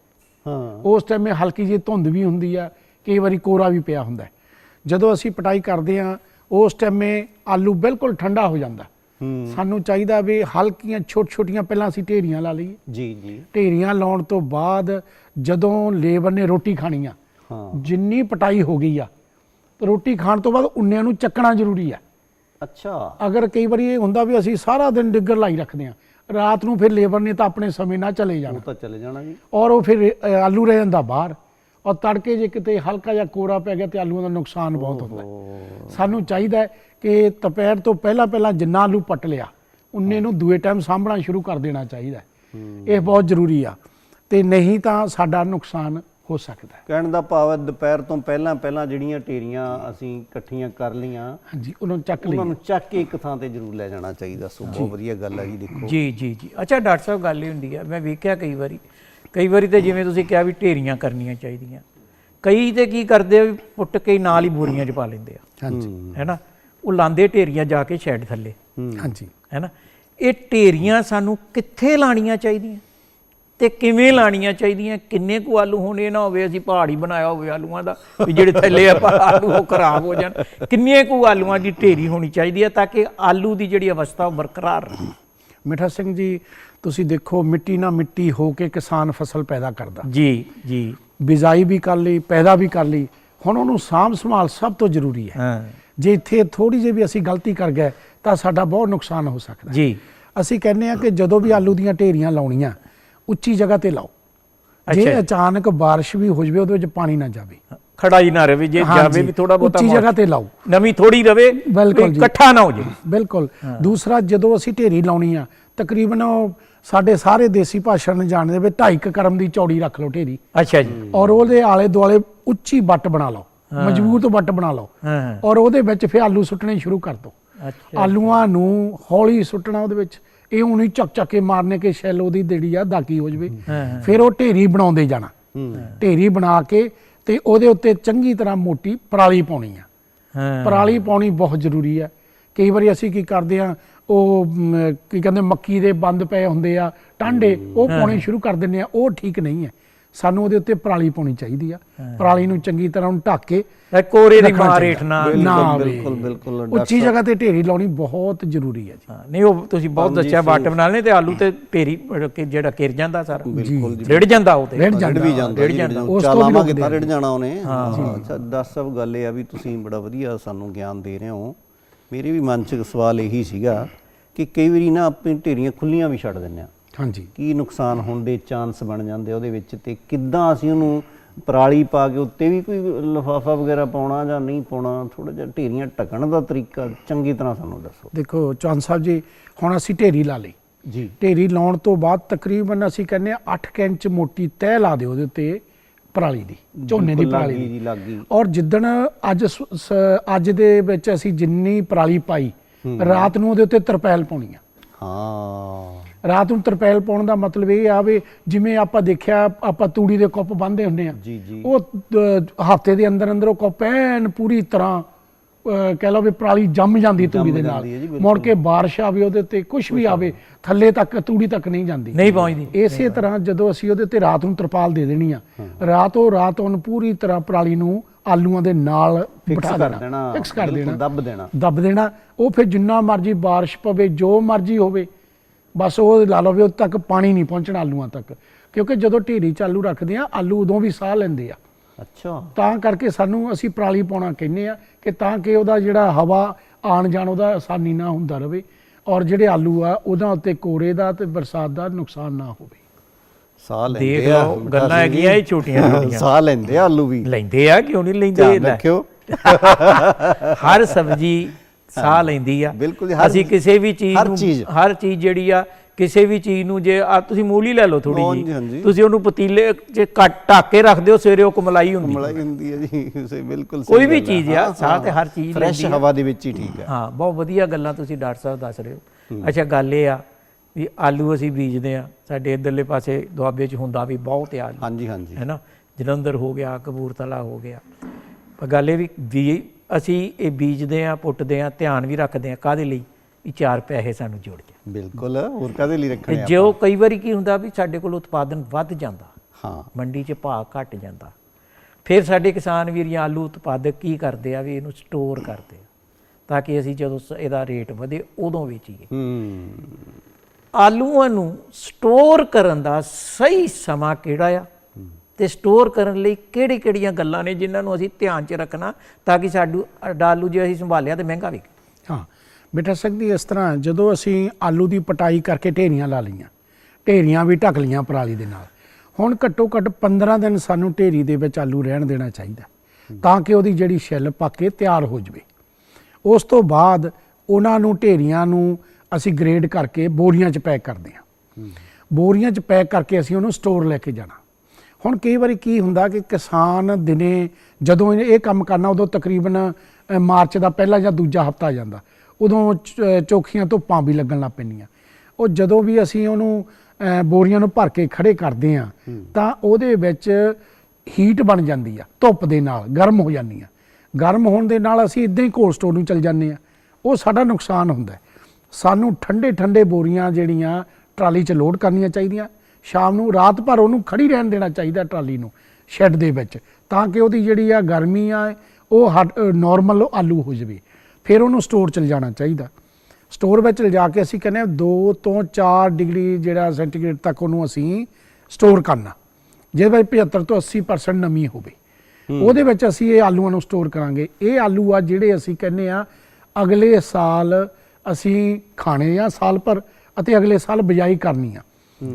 ਉਸ ਟਾਈਮ ਮੇ ਹਲਕੀ ਜਿਹੀ ਧੁੰਦ ਵੀ ਹੁੰਦੀ ਆ ਕਈ ਵਾਰੀ ਕੋਰਾ ਵੀ ਪਿਆ ਹੁੰਦਾ। ਜਦੋਂ ਅਸੀਂ ਪਟਾਈ ਕਰਦੇ ਆ ਉਸ ਟਾਈਮ ਆਲੂ ਬਿਲਕੁਲ ਠੰਡਾ ਹੋ ਜਾਂਦਾ। ਸਾਨੂੰ ਚਾਹੀਦਾ ਵੀ ਹਲਕੀਆਂ ਛੋਟ-ਛੋਟੀਆਂ ਪਹਿਲਾਂ ਅਸੀਂ ਢੇਰੀਆਂ ਲਾ ਲਈਏ। ਜੀ ਜੀ। ਢੇਰੀਆਂ ਲਾਉਣ ਤੋਂ ਬਾਅਦ ਜਦੋਂ ਲੇਬਰ ਨੇ ਰੋਟੀ ਖਾਣੀ ਆ ਹਾਂ। ਜਿੰਨੀ ਪਟਾਈ ਹੋ ਗਈ ਆ ਰੋਟੀ ਖਾਣ ਤੋਂ ਬਾਅਦ ਉੰਨਿਆਂ ਨੂੰ ਚੱਕਣਾ ਜ਼ਰੂਰੀ ਹੈ ਅੱਛਾ। ਅਗਰ ਕਈ ਵਾਰੀ ਇਹ ਹੁੰਦਾ ਵੀ ਅਸੀਂ ਸਾਰਾ ਦਿਨ ਡਿੱਗਰ ਲਾਈ ਰੱਖਦੇ ਹਾਂ ਰਾਤ ਨੂੰ ਫਿਰ ਲੇਬਰ ਨੇ ਤਾਂ ਆਪਣੇ ਸਮੇਂ ਨਾਲ ਚਲੇ ਉਹ ਜਾਣਾ ਤਾਂ ਚਲੇ ਜਾਣਾ ਜੀ। ਔਰ ਉਹ ਫਿਰ ਆਲੂ ਰਹਿ ਜਾਂਦਾ ਬਾਹਰ। ਔਰ ਤੜਕੇ ਜੇ ਕਿਤੇ ਹਲਕਾ ਜਿਹਾ ਕੋਰਾ ਪੈ ਗਿਆ ਤੇ ਆਲੂਆਂ ਦਾ ਨੁਕਸਾਨ ਬਹੁਤ ਹੁੰਦਾ ਹੈ। ਸਾਨੂੰ ਚਾਹੀਦਾ ਹੈ ਕਿ ਦੁਪਹਿਰ ਤੋਂ ਪਹਿਲਾਂ ਪਹਿਲਾਂ ਜਿੰਨਾ ਆਲੂ ਪੱਟ ਲਿਆ ਉਨੇ ਨੂੰ ਦੂਏ ਟਾਈਮ ਸਾਂਭਣਾ ਸ਼ੁਰੂ ਕਰ ਦੇਣਾ ਚਾਹੀਦਾ ਹੈ। ਇਹ ਬਹੁਤ ਜ਼ਰੂਰੀ ਆ। ਤੇ ਨਹੀਂ ਤਾਂ ਸਾਡਾ ਨੁਕਸਾਨ ਹੋ ਸਕਦਾ ਹੈ। ਕਹਿਣ ਦਾ ਭਾਵ ਹੈ ਦੁਪਹਿਰ ਤੋਂ ਪਹਿਲਾਂ ਪਹਿਲਾਂ ਜਿਹੜੀਆਂ ਢੇਰੀਆਂ ਅਸੀਂ ਇਕੱਠੀਆਂ ਕਰ ਲਈਆਂ ਹਾਂਜੀ ਉਹਨਾਂ ਨੂੰ ਚੱਕ ਲਈ ਉਹਨਾਂ ਨੂੰ ਚੱਕ ਕੇ ਇੱਕ ਥਾਂ ਤੇ ਜ਼ਰੂਰ ਲੈ ਜਾਣਾ ਚਾਹੀਦਾ। ਸੋ ਬਹੁਤ ਵਧੀਆ ਗੱਲ ਹੈ ਜੀ ਦੇਖੋ। ਜੀ ਜੀ ਜੀ। ਅੱਛਾ ਡਾਕਟਰ ਸਾਹਿਬ ਗੱਲ ਇਹ ਹੁੰਦੀ ਹੈ ਮੈਂ ਵੇਖਿਆ ਕਈ ਵਾਰੀ ਕਈ ਵਾਰੀ ਤੇ ਜਿਵੇਂ ਤੁਸੀਂ ਕਿਹਾ ਵੀ ਢੇਰੀਆਂ ਕਰਨੀਆਂ ਚਾਹੀਦੀਆਂ। ਕਈ ਤੇ ਕੀ ਕਰਦੇ ਆ ਵੀ ਪੁੱਟ ਕੇ ਹੀ ਨਾਲ ਹੀ ਬੋਰੀਆਂ 'ਚ ਪਾ ਲੈਂਦੇ ਆ। ਹਾਂਜੀ। ਹੈਨਾ? ਉਹ ਲਾਂਦੇ ਢੇਰੀਆਂ ਜਾ ਕੇ ਸ਼ੈੱਡ ਥੱਲੇ। ਹਾਂਜੀ। ਹੈਨਾ? ਇਹ ਢੇਰੀਆਂ ਸਾਨੂੰ ਕਿੱਥੇ ਲਾਣੀਆਂ ਚਾਹੀਦੀਆਂ? ਤੇ ਕਿਵੇਂ ਲਾਣੀਆਂ ਚਾਹੀਦੀਆਂ? ਕਿੰਨੇ ਕੁ ਆਲੂ ਹੋਣੇ ਇਹ ਨਾ ਹੋਵੇ ਅਸੀਂ ਪਹਾੜੀ ਬਣਾਇਆ ਹੋਵੇ ਆਲੂਆਂ ਦਾ ਵੀ ਜਿਹੜੇ ਥੱਲੇ ਆ ਆਲੂ ਉਹ ਖਰਾਬ ਹੋ ਜਾਣ। ਕਿੰਨੇ ਕੁ ਆਲੂਆਂ ਦੀ ਢੇਰੀ ਹੋਣੀ ਚਾਹੀਦੀ ਹੈ ਤਾਂ ਕਿ ਆਲੂ ਦੀ ਜਿਹੜੀ ਅਵਸਥਾ ਉਹ ਬਰਕਰਾਰ ਰਹੇ? ਮਿੱਠਾ ਸਿੰਘ ਜੀ ਤੁਸੀਂ ਦੇਖੋ ਮਿੱਟੀ ਨਾਲ ਮਿੱਟੀ ਹੋ ਕੇ ਕਿਸਾਨ ਫਸਲ ਪੈਦਾ ਕਰਦਾ। ਜੀ ਜੀ। ਬਿਜਾਈ ਵੀ ਕਰ ਲਈ ਪੈਦਾ ਵੀ ਕਰ ਲਈ। ਹੁਣ ਉਹਨੂੰ ਸਾਂਭ ਸੰਭਾਲ ਸਭ ਤੋਂ ਜ਼ਰੂਰੀ ਹੈ। ਜੇ ਇੱਥੇ ਥੋੜੀ ਜਿਹੀ ਵੀ ਅਸੀਂ ਗਲਤੀ ਕਰ ਗਏ ਤਾਂ ਸਾਡਾ ਬਹੁਤ ਨੁਕਸਾਨ ਹੋ ਸਕਦਾ। ਜੀ। ਅਸੀਂ ਕਹਿੰਦੇ ਆ ਕਿ ਜਦੋਂ ਵੀ ਆਲੂ ਦੀਆਂ ਢੇਰੀਆਂ ਲਾਉਣੀਆਂ ਉੱਚੀ ਜਗ੍ਹਾ ਤੇ ਲਾਓ। ਜੇ। ਅਚਾਨਕ ਬਾਰਿਸ਼ ਵੀ ਹੋ ਜਵੇ ਉਹਦੇ ਵਿੱਚ ਪਾਣੀ ਨਾ ਜਾਵੇ। ਖੜਾ ਹੀ ਨਾ ਰਵੇ ਜੇ ਜਾਵੇ ਵੀ ਥੋੜਾ ਬਹੁਤਾ ਉੱਚੀ ਜਗ੍ਹਾ ਤੇ ਲਾਓ। ਨਵੀਂ ਥੋੜੀ ਰਵੇ ਬਿਲਕੁਲ। ਇਕੱਠਾ ਨਾ ਹੋ ਜੇ ਬਿਲਕੁਲ। ਦੂਸਰਾ ਜਦੋਂ ਅਸੀਂ ਢੇਰੀ ਲਾਉਣੀ ਆ ਤਕਰੀਬਨ ਉਹ ਸਾਡੇ ਸਾਰੇ ਦੇਸੀ ਭਾਸ਼ਾ ਨੇ ਜਾਣਦੇ ਵੀ ਢਾਈ ਕੁ ਕਰਮ ਦੀ ਚੌੜੀ ਰੱਖ ਲਓ ਢੇਰੀ। ਅੱਛਾ ਜੀ। ਔਰ ਉਹਦੇ ਆਲੇ ਦੁਆਲੇ ਉੱਚੀ ਵੱਟ ਬਣਾ ਲਓ ਮਜ਼ਬੂਤ ਵੱਟ ਬਣਾ ਲਓ। ਔਰ ਉਹਦੇ ਵਿੱਚ ਫਿਰ ਆਲੂ ਸੁੱਟਣੇ ਸ਼ੁਰੂ ਕਰ ਦਿਓ ਅੱਛਾ। ਆਲੂਆਂ ਨੂੰ ਹੌਲੀ ਸੁੱਟਣਾ ਉਹਦੇ ਵਿੱਚ। ਇਹ ਹੁਣੀ ਚੱਕ ਚੱਕ ਕੇ ਮਾਰਨੇ ਕਿ ਸ਼ੈਲ ਉਹਦੀ ਦੇੜੀ ਆ ਦਾਗੀ ਹੋ ਜਵੇ। ਫਿਰ ਉਹ ਢੇਰੀ ਬਣਾਉਂਦੇ ਜਾਣਾ। ਢੇਰੀ ਬਣਾ ਕੇ ਤੇ ਉਹਦੇ ਉੱਤੇ ਚੰਗੀ ਤਰ੍ਹਾਂ ਮੋਟੀ ਪਰਾਲੀ ਪਾਉਣੀ ਆ। ਪਰਾਲੀ ਪਾਉਣੀ ਬਹੁਤ ਜ਼ਰੂਰੀ ਹੈ ਕਈ ਵਾਰੀ ਅਸੀਂ ਕੀ ਕਰਦੇ ਆ ਉਹ ਮ, ਕੀ ਕਹਿੰਦੇ ਮੱਕੀ ਦੇ ਬੰਦ ਪਏ ਹੁੰਦੇ ਆ ਟਾਂਡੇ ਉਹ ਪਾਉਣੇ ਸ਼ੁਰੂ ਕਰ ਦਿੰਦੇ ਆ ਉਹ ਠੀਕ ਨਹੀਂ ਹੈ। ਸਾਨੂੰ ਉਹਦੇ ਉੱਤੇ ਪਰਾਲੀ ਪਾਉਣੀ ਚਾਹੀਦੀ ਆ। ਪਰਾਲੀ ਨੂੰ ਚੰਗੀ ਤਰ੍ਹਾਂ ਉਹਨੂੰ ਢੱਕ ਕੇ ਇਹ ਕੋਰੇ ਦੀ ਮਾਰ। ਹੇਠ ਨਾ ਬਿਲਕੁਲ, ਨਾ। ਬਿਲਕੁਲ, ਉੱਚੀ ਜਗ੍ਹਾ ਤੇ ਢੇਰੀ ਲਾਉਣੀ ਬਹੁਤ ਜ਼ਰੂਰੀ ਹੈ ਜੀ। ਹਾਂ, ਨਹੀਂ ਉਹ ਤੁਸੀਂ ਬਹੁਤ ਦੱਸਿਆ ਵੱਟ ਬਣਾ ਲੈਣੇ ਤੇ ਆਲੂ ਤੇ ਢੇਰੀ ਅਹ, ਕਿ ਜਿਹੜਾ ਕਿਰ ਜਾਂਦਾ ਸਾਰਾ। ਬਿਲਕੁਲ ਜੀ। ਰਿੜ ਜਾਂਦਾ ਉਹ ਤੇ। ਰੇੜ ਰੜ ਜਾਂਦਾ ਵੀ ਜਾਂਦਾ ਰੜ ਜਾਂਦਾ। ਉਸ ਤੋਂ ਵੀ ਰੁਕਦੇ ਰੜ ਜਾਣਾ ਉਹਨੇ। ਅੱਛਾ ਦੱਸ ਸਭ ਗੱਲ ਇਹ ਆ ਵੀ ਤੁਸੀਂ ਬੜਾ ਵਧੀਆ ਸਾਨੂੰ ਗਿਆਨ ਦੇ ਰਹੇ ਹੋ। ਮੇਰੇ ਵੀ ਮਨ 'ਚ ਸਵਾਲ ਇਹੀ ਸੀਗਾ ਕਿ ਕਈ ਵਾਰੀ ਨਾ ਆਪਣੀ ਢੇਰੀਆਂ ਖੁੱਲੀਆਂ ਵੀ ਛੱਡ ਦਿੰਦੇ ਆ ਹਾਂਜੀ। ਕੀ ਨੁਕਸਾਨ ਹੋਣ ਦੇ ਚਾਂਸ ਬਣ ਜਾਂਦੇ ਉਹਦੇ ਵਿੱਚ ਤੇ ਕਿੱਦਾਂ ਅਸੀਂ ਉਹਨੂੰ ਪਰਾਲੀ ਪਾ ਕੇ ਉੱਤੇ ਵੀ ਕੋਈ ਲਫਾਫਾ ਵਗੈਰਾ ਪਾਉਣਾ ਜਾਂ ਨਹੀਂ ਪਾਉਣਾ ਥੋੜਾ ਜਿਹਾ ਢੇਰੀਆਂ ਢੱਕਣ ਦਾ ਤਰੀਕਾ ਚੰਗੀ ਤਰ੍ਹਾਂ ਸਾਨੂੰ ਦੱਸੋ। ਦੇਖੋ ਚੌਹਾਨ ਸਾਹਿਬ ਜੀ ਹੁਣ ਅਸੀਂ ਢੇਰੀ ਲਾ ਲਈ। ਜੀ। ਢੇਰੀ ਲਾਉਣ ਤੋਂ ਬਾਅਦ ਤਕਰੀਬਨ ਅਸੀਂ ਕਹਿੰਦੇ ਆ 8 ਇੰਚ ਮੋਟੀ ਤਹਿ ਲਾ ਦਿਓ ਉਹਦੇ ਉੱਤੇ। ਪਰਾਲੀ ਦੀ ਝੋਨੇ ਦੀ ਪਰਾਲੀ ਦੀ। ਲੱਗੀ ਔਰ ਜਿੱਦਣ ਅੱਜ ਅੱਜ ਦੇ ਵਿੱਚ ਅਸੀਂ ਜਿੰਨੀ ਪਰਾਲੀ ਪਾਈ ਰਾਤ ਨੂੰ ਉਹਦੇ ਉੱਤੇ ਤਰਪੈਲ ਪਾਉਣੀ ਆ ਹਾਂ। ਰਾਤ ਨੂੰ ਤਰਪੈਲ ਪਾਉਣ ਦਾ ਮਤਲਬ ਇਹ ਆ ਵੀ ਜਿਵੇਂ ਆਪਾਂ ਦੇਖਿਆ ਆਪਾਂ ਤੂੜੀ ਦੇ ਕੁੱਪ ਬੰਨ੍ਹਦੇ ਹੁੰਦੇ ਆ। ਜੀ ਜੀ। ਉਹ ਹਫ਼ਤੇ ਦੇ ਅੰਦਰ ਅੰਦਰ ਉਹ ਕੁੱਪ ਐਨ ਪੂਰੀ ਤਰ੍ਹਾਂ ਅਹ, ਕਹਿ ਲਓ ਵੀ ਪਰਾਲੀ ਜੰਮ ਜਾਂਦੀ ਤੂੜੀ ਦੇ ਨਾਲ। ਜਾਂਦੀ ਹੈ ਜੀ, ਬਿਲਕੁਲ। ਮੁੜ ਕੇ ਬਾਰਿਸ਼ ਆਵੇ ਉਹਦੇ ਤੇ ਕੁਝ ਵੀ ਆਵੇ ਥੱਲੇ ਤੱਕ ਤੂੜੀ ਤੱਕ ਨਹੀਂ ਜਾਂਦੀ। ਨਹੀਂ ਪਹੁੰਚਦੀ। ਇਸੇ ਤਰ੍ਹਾਂ ਜਦੋਂ ਅਸੀਂ ਉਹਦੇ ਤੇ ਰਾਤ ਨੂੰ ਤਰਪਾਲ ਦੇ ਦੇਣੀ ਆ ਰਾਤੋਂ ਰਾਤ ਉਹਨੂੰ ਪੂਰੀ ਤਰ੍ਹਾਂ ਪਰਾਲੀ ਨੂੰ ਆਲੂਆਂ ਦੇ ਨਾਲ ਫਿਕਸ ਬਿਠਾ ਕਰ ਦੇਣਾ ਦੇਣਾ। ਫਿਕਸ ਕਰ ਬਿਲਕੁਲ ਦੇਣਾ। ਦੱਬ ਦੇਣਾ। ਦੱਬ ਦੇਣਾ। ਉਹ ਫਿਰ ਜਿੰਨਾ ਮਰਜ਼ੀ ਬਾਰਿਸ਼ ਪਵੇ ਜੋ ਮਰਜ਼ੀ ਹੋਵੇ ਬਸ ਉਹ ਲਾ ਲਓ ਵੀ ਉਹ ਤੱਕ ਪਾਣੀ ਨਹੀਂ ਪਹੁੰਚਣਾ ਆਲੂਆਂ ਤੱਕ। ਕਿਉਂਕਿ ਜਦੋਂ ਢੇਰੀ ਚਾਲੂ ਰੱਖਦੇ ਆ ਆਲੂ ਉਦੋਂ ਵੀ ਸਾਹ ਲੈਂਦੇ ਆ। ਅੱਛਾ। ਤਾਂ ਕਰਕੇ ਸਾਨੂੰ ਅਸੀਂ ਪਰਾਲੀ ਪਾਉਣਾ ਕਹਿੰਦੇ ਆ ਕਿ ਤਾਂ ਕਿ ਉਹਦਾ ਜਿਹੜਾ ਹਵਾ ਆਣ ਜਾਣ ਉਹਦਾ ਆਸਾਨੀ ਨਾ ਹੁੰਦਾ ਰਵੇ ਔਰ ਜਿਹੜੇ ਆਲੂ ਆ ਉਹਨਾਂ ਉੱਤੇ ਕੋਰੇ ਦਾ ਤੇ ਬਰਸਾਤ ਦਾ ਨੁਕਸਾਨ ਨਾ ਹੋਵੇ। ਸਾਹ ਦੇਖ ਲੈਂਦੇ ਆ। ਲਓ ਗੱਲਾਂ ਹੈਗੀਆਂ ਇਹ ਛੋਟੀਆਂ ਛੋਟੀਆਂ। ਸਾਹ ਲੈਂਦੇ ਆ ਆਲੂ ਵੀ। ਲੈਂਦੇ ਆ ਕਿਉਂ ਨਹੀਂ ਲੈਂਦੇ? ਧਿਆਨ ਲੈ। ਰੱਖਿਓ। ਹਰ ਸਬਜ਼ੀ ਸਾਹ ਲੈਂਦੀ ਆ। ਬਿਲਕੁਲ ਜੀ, ਹਰ ਅਸੀਂ ਕਿਸੇ ਵੀ ਚੀਜ਼ ਹਰ ਨੂੰ ਚੀਜ਼। ਹਰ ਚੀਜ਼ ਜਿਹੜੀ ਆ ਕਿਸੇ ਵੀ ਚੀਜ਼ ਨੂੰ ਜੇ ਆ ਤੁਸੀਂ ਮੂਲੀ ਲੈ ਲਓ ਥੋੜੀ ਹਾਂਜੀ, ਜੀ। ਹਾਂਜੀ। ਤੁਸੀਂ ਉਹਨੂੰ ਪਤੀਲੇ 'ਚ ਕੱਟ ਢੱਕ ਕੇ ਰੱਖ ਦਿਓ ਸਵੇਰੇ ਉਹ ਕਮਲਾਈ ਹੁੰਦੀ ਮਲਾਈ ਹੁੰਦੀ ਹੈ ਜੀ ਸੇ ਬਿਲਕੁਲ ਸਹੀ ਕੋਈ ਵੀ ਗੱਲ ਹੈ। ਚੀਜ਼ ਆ, ਹਾਂ, ਸਾਹ ਤੇ ਹਰ ਚੀਜ਼ ਫਰੈਸ਼ ਲੈਂਦੀ ਆ। ਹਵਾ ਦੇ ਵਿੱਚ ਹੀ ਠੀਕ ਹੈ। ਹਾਂ ਬਹੁਤ ਵਧੀਆ ਗੱਲਾਂ ਤੁਸੀਂ ਡਾਕਟਰ ਸਾਹਿਬ ਦੱਸ ਰਹੇ ਹੋ। ਅੱਛਾ ਗੱਲ ਇਹ ਆ ਵੀ ਆਲੂ ਅਸੀਂ ਬੀਜਦੇ ਆ ਸਾਡੇ ਇਧਰਲੇ ਪਾਸੇ ਦੁਆਬੇ 'ਚ ਹੁੰਦਾ ਵੀ ਬਹੁਤ ਆ ਆਲੂ। ਹਾਂਜੀ ਹਾਂਜੀ। ਹੈ ਨਾ? ਜਲੰਧਰ ਹੋ ਗਿਆ ਕਪੂਰਥਲਾ ਹੋ ਗਿਆ। ਪਰ ਗੱਲ ਇਹ ਵੀ ਵੀ ਅਸੀਂ ਇਹ ਬੀਜਦੇ ਆ ਪੁੱਟਦੇ ਆ ਧਿਆਨ ਵੀ ਰੱਖਦੇ ਆ ਕਾਦੇ ਲਈ? ਵੀ ਚਾਰ ਪੈਸੇ ਸਾਨੂੰ ਜੁੜ ਜਾਣ। ਬਿਲਕੁਲ ਹੋਰ ਕਾਦੇ ਲਈ ਰੱਖਣੇ ਆ ਜੋ ਕਈ ਵਾਰੀ ਕੀ ਹੁੰਦਾ ਵੀ ਸਾਡੇ ਕੋਲ ਉਤਪਾਦਨ ਵੱਧ ਜਾਂਦਾ ਹਾਂ। ਮੰਡੀ 'ਚ ਭਾਅ ਘਟ ਜਾਂਦਾ ਫਿਰ ਸਾਡੇ ਕਿਸਾਨ ਵੀਰ ਜਾਂ ਆਲੂ ਉਤਪਾਦਕ ਕੀ ਕਰਦੇ ਆ ਵੀ ਇਹਨੂੰ ਸਟੋਰ ਕਰਦੇ ਆ ਤਾਂ ਕਿ ਅਸੀਂ ਜਦੋਂ ਇਹਦਾ ਰੇਟ ਵਧੇ ਉਦੋਂ ਵੇਚੀਏ। ਹੂੰ। ਆਲੂਆਂ ਨੂੰ ਸਟੋਰ ਕਰਨ ਦਾ ਸਹੀ ਸਮਾਂ ਕਿਹੜਾ ਆ? ਤੇ ਸਟੋਰ ਕਰਨ ਲਈ ਕਿਹੜੀ ਕਿਹੜੀਆਂ ਗੱਲਾਂ ਨੇ ਜਿਨ੍ਹਾਂ ਨੂੰ ਅਸੀਂ ਧਿਆਨ 'ਚ ਰੱਖਣਾ ਤਾਂ ਕਿ ਸਾਡੂ ਸਾਡਾ ਆਲੂ ਜੇ ਅਸੀਂ ਸੰਭਾਲਿਆ ਤੇ ਮਹਿੰਗਾ ਵਿਕੇ ਹਾਂ ਬੇਟਾ ਸਕਦੀ ਇਸ ਤਰ੍ਹਾਂ ਜਦੋਂ ਅਸੀਂ ਆਲੂ ਦੀ ਪਟਾਈ ਕਰਕੇ ਢੇਰੀਆਂ ਲਾ ਲਈਆਂ, ਢੇਰੀਆਂ ਵੀ ਢੱਕ ਲਈਆਂ ਪਰਾਲੀ ਦੇ ਨਾਲ। ਹੁਣ ਘੱਟੋ ਘੱਟ 15 ਦਿਨ ਸਾਨੂੰ ਢੇਰੀ ਦੇ ਵਿੱਚ ਆਲੂ ਰਹਿਣ ਦੇਣਾ ਚਾਹੀਦਾ। ਤਾਂ ਕਿ ਉਹਦੀ ਜਿਹੜੀ ਛਿੱਲ ਪੱਕ ਕੇ ਤਿਆਰ ਹੋ ਜਵੇ। ਉਸ ਤੋਂ ਬਾਅਦ ਉਹਨਾਂ ਨੂੰ ਢੇਰੀਆਂ ਨੂੰ ਅਸੀਂ ਗ੍ਰੇਡ ਕਰਕੇ ਬੋਰੀਆਂ 'ਚ ਪੈਕ ਕਰਦੇ ਹਾਂ। ਬੋਰੀਆਂ 'ਚ ਪੈਕ ਕਰਕੇ ਅਸੀਂ ਉਹਨੂੰ ਸਟੋਰ ਲੈ ਕੇ ਜਾਣਾ। ਹੁਣ ਕਈ ਵਾਰੀ ਕੀ ਹੁੰਦਾ ਕਿ ਕਿਸਾਨ ਦਿਨੇ ਜਦੋਂ ਇਹ ਕੰਮ ਕਰਨਾ, ਉਦੋਂ ਤਕਰੀਬਨ ਮਾਰਚ ਦਾ ਪਹਿਲਾ ਜਾਂ ਦੂਜਾ ਹਫਤਾ ਜਾਂਦਾ। ਉਦੋਂ ਚੋਖੀਆਂ ਧੁੱਪਾਂ ਵੀ ਲੱਗਣ ਲੱਗ ਪੈਂਦੀਆਂ। ਉਹ ਜਦੋਂ ਵੀ ਅਸੀਂ ਉਹਨੂੰ ਬੋਰੀਆਂ ਨੂੰ ਭਰ ਕੇ ਖੜੇ ਕਰਦੇ ਆ ਤਾਂ ਉਹਦੇ ਵਿੱਚ ਹੀਟ ਬਣ ਜਾਂਦੀ ਆ ਧੁੱਪ ਦੇ ਨਾਲ ਗਰਮ ਹੋ ਜਾਂਦੀ ਆ। ਗਰਮ ਹੋਣ ਦੇ ਨਾਲ ਅਸੀਂ ਇਦਾਂ ਹੀ ਕੋਲਡ ਸਟੋਰ ਨੂੰ ਚਲ ਜਾਂਦੇ ਆ ਉਹ ਸਾਡਾ ਨੁਕਸਾਨ ਹੁੰਦਾ। ਸਾਨੂੰ ਠੰਡੇ ਠੰਡੇ ਬੋਰੀਆਂ ਜਿਹੜੀਆਂ ਟਰਾਲੀ 'ਚ ਲੋਡ ਕਰਨੀਆਂ ਚਾਹੀਦੀਆਂ। ਸ਼ਾਮ ਨੂੰ ਰਾਤ ਭਰ ਉਹਨੂੰ ਖੜੀ ਰਹਿਣ ਦੇਣਾ ਚਾਹੀਦਾ ਟਰਾਲੀ ਨੂੰ ਸ਼ੈੱਡ ਦੇ ਵਿੱਚ ਤਾਂ ਕਿ ਉਹਦੀ ਜਿਹੜੀ ਆ ਗਰਮੀ ਆ ਉਹ ਨਾਰਮਲ ਆਲੂ ਹੋ ਜਾਵੇ। ਫਿਰ ਉਹਨੂੰ ਸਟੋਰ 'ਚ ਲਿਜਾਣਾ ਚਾਹੀਦਾ। ਸਟੋਰ ਵਿੱਚ ਲਿਜਾ ਕੇ ਅਸੀਂ ਕਹਿੰਦੇ 2 ਤੋਂ 4 ਡਿਗਰੀ ਜਿਹੜਾ ਸੈਂਟੀਗ੍ਰੇਡ ਤੱਕ ਉਹਨੂੰ ਅਸੀਂ ਸਟੋਰ ਕਰਨਾ। ਜਿਹਦੇ ਵਿੱਚ 75 ਤੋਂ 80% ਨਮੀ ਹੋਵੇ। ਉਹਦੇ ਵਿੱਚ ਅਸੀਂ ਇਹ ਆਲੂਆਂ ਨੂੰ ਸਟੋਰ ਕਰਾਂਗੇ। ਇਹ ਆਲੂ ਆ ਜਿਹੜੇ ਅਸੀਂ ਕਹਿੰਦੇ ਆ ਅਗਲੇ ਸਾਲ ਅਸੀਂ ਖਾਣੇ ਆ ਸਾਲ ਭਰ ਅਤੇ ਅਗਲੇ ਸਾਲ ਬਿਜਾਈ ਕਰਨੀ ਆ।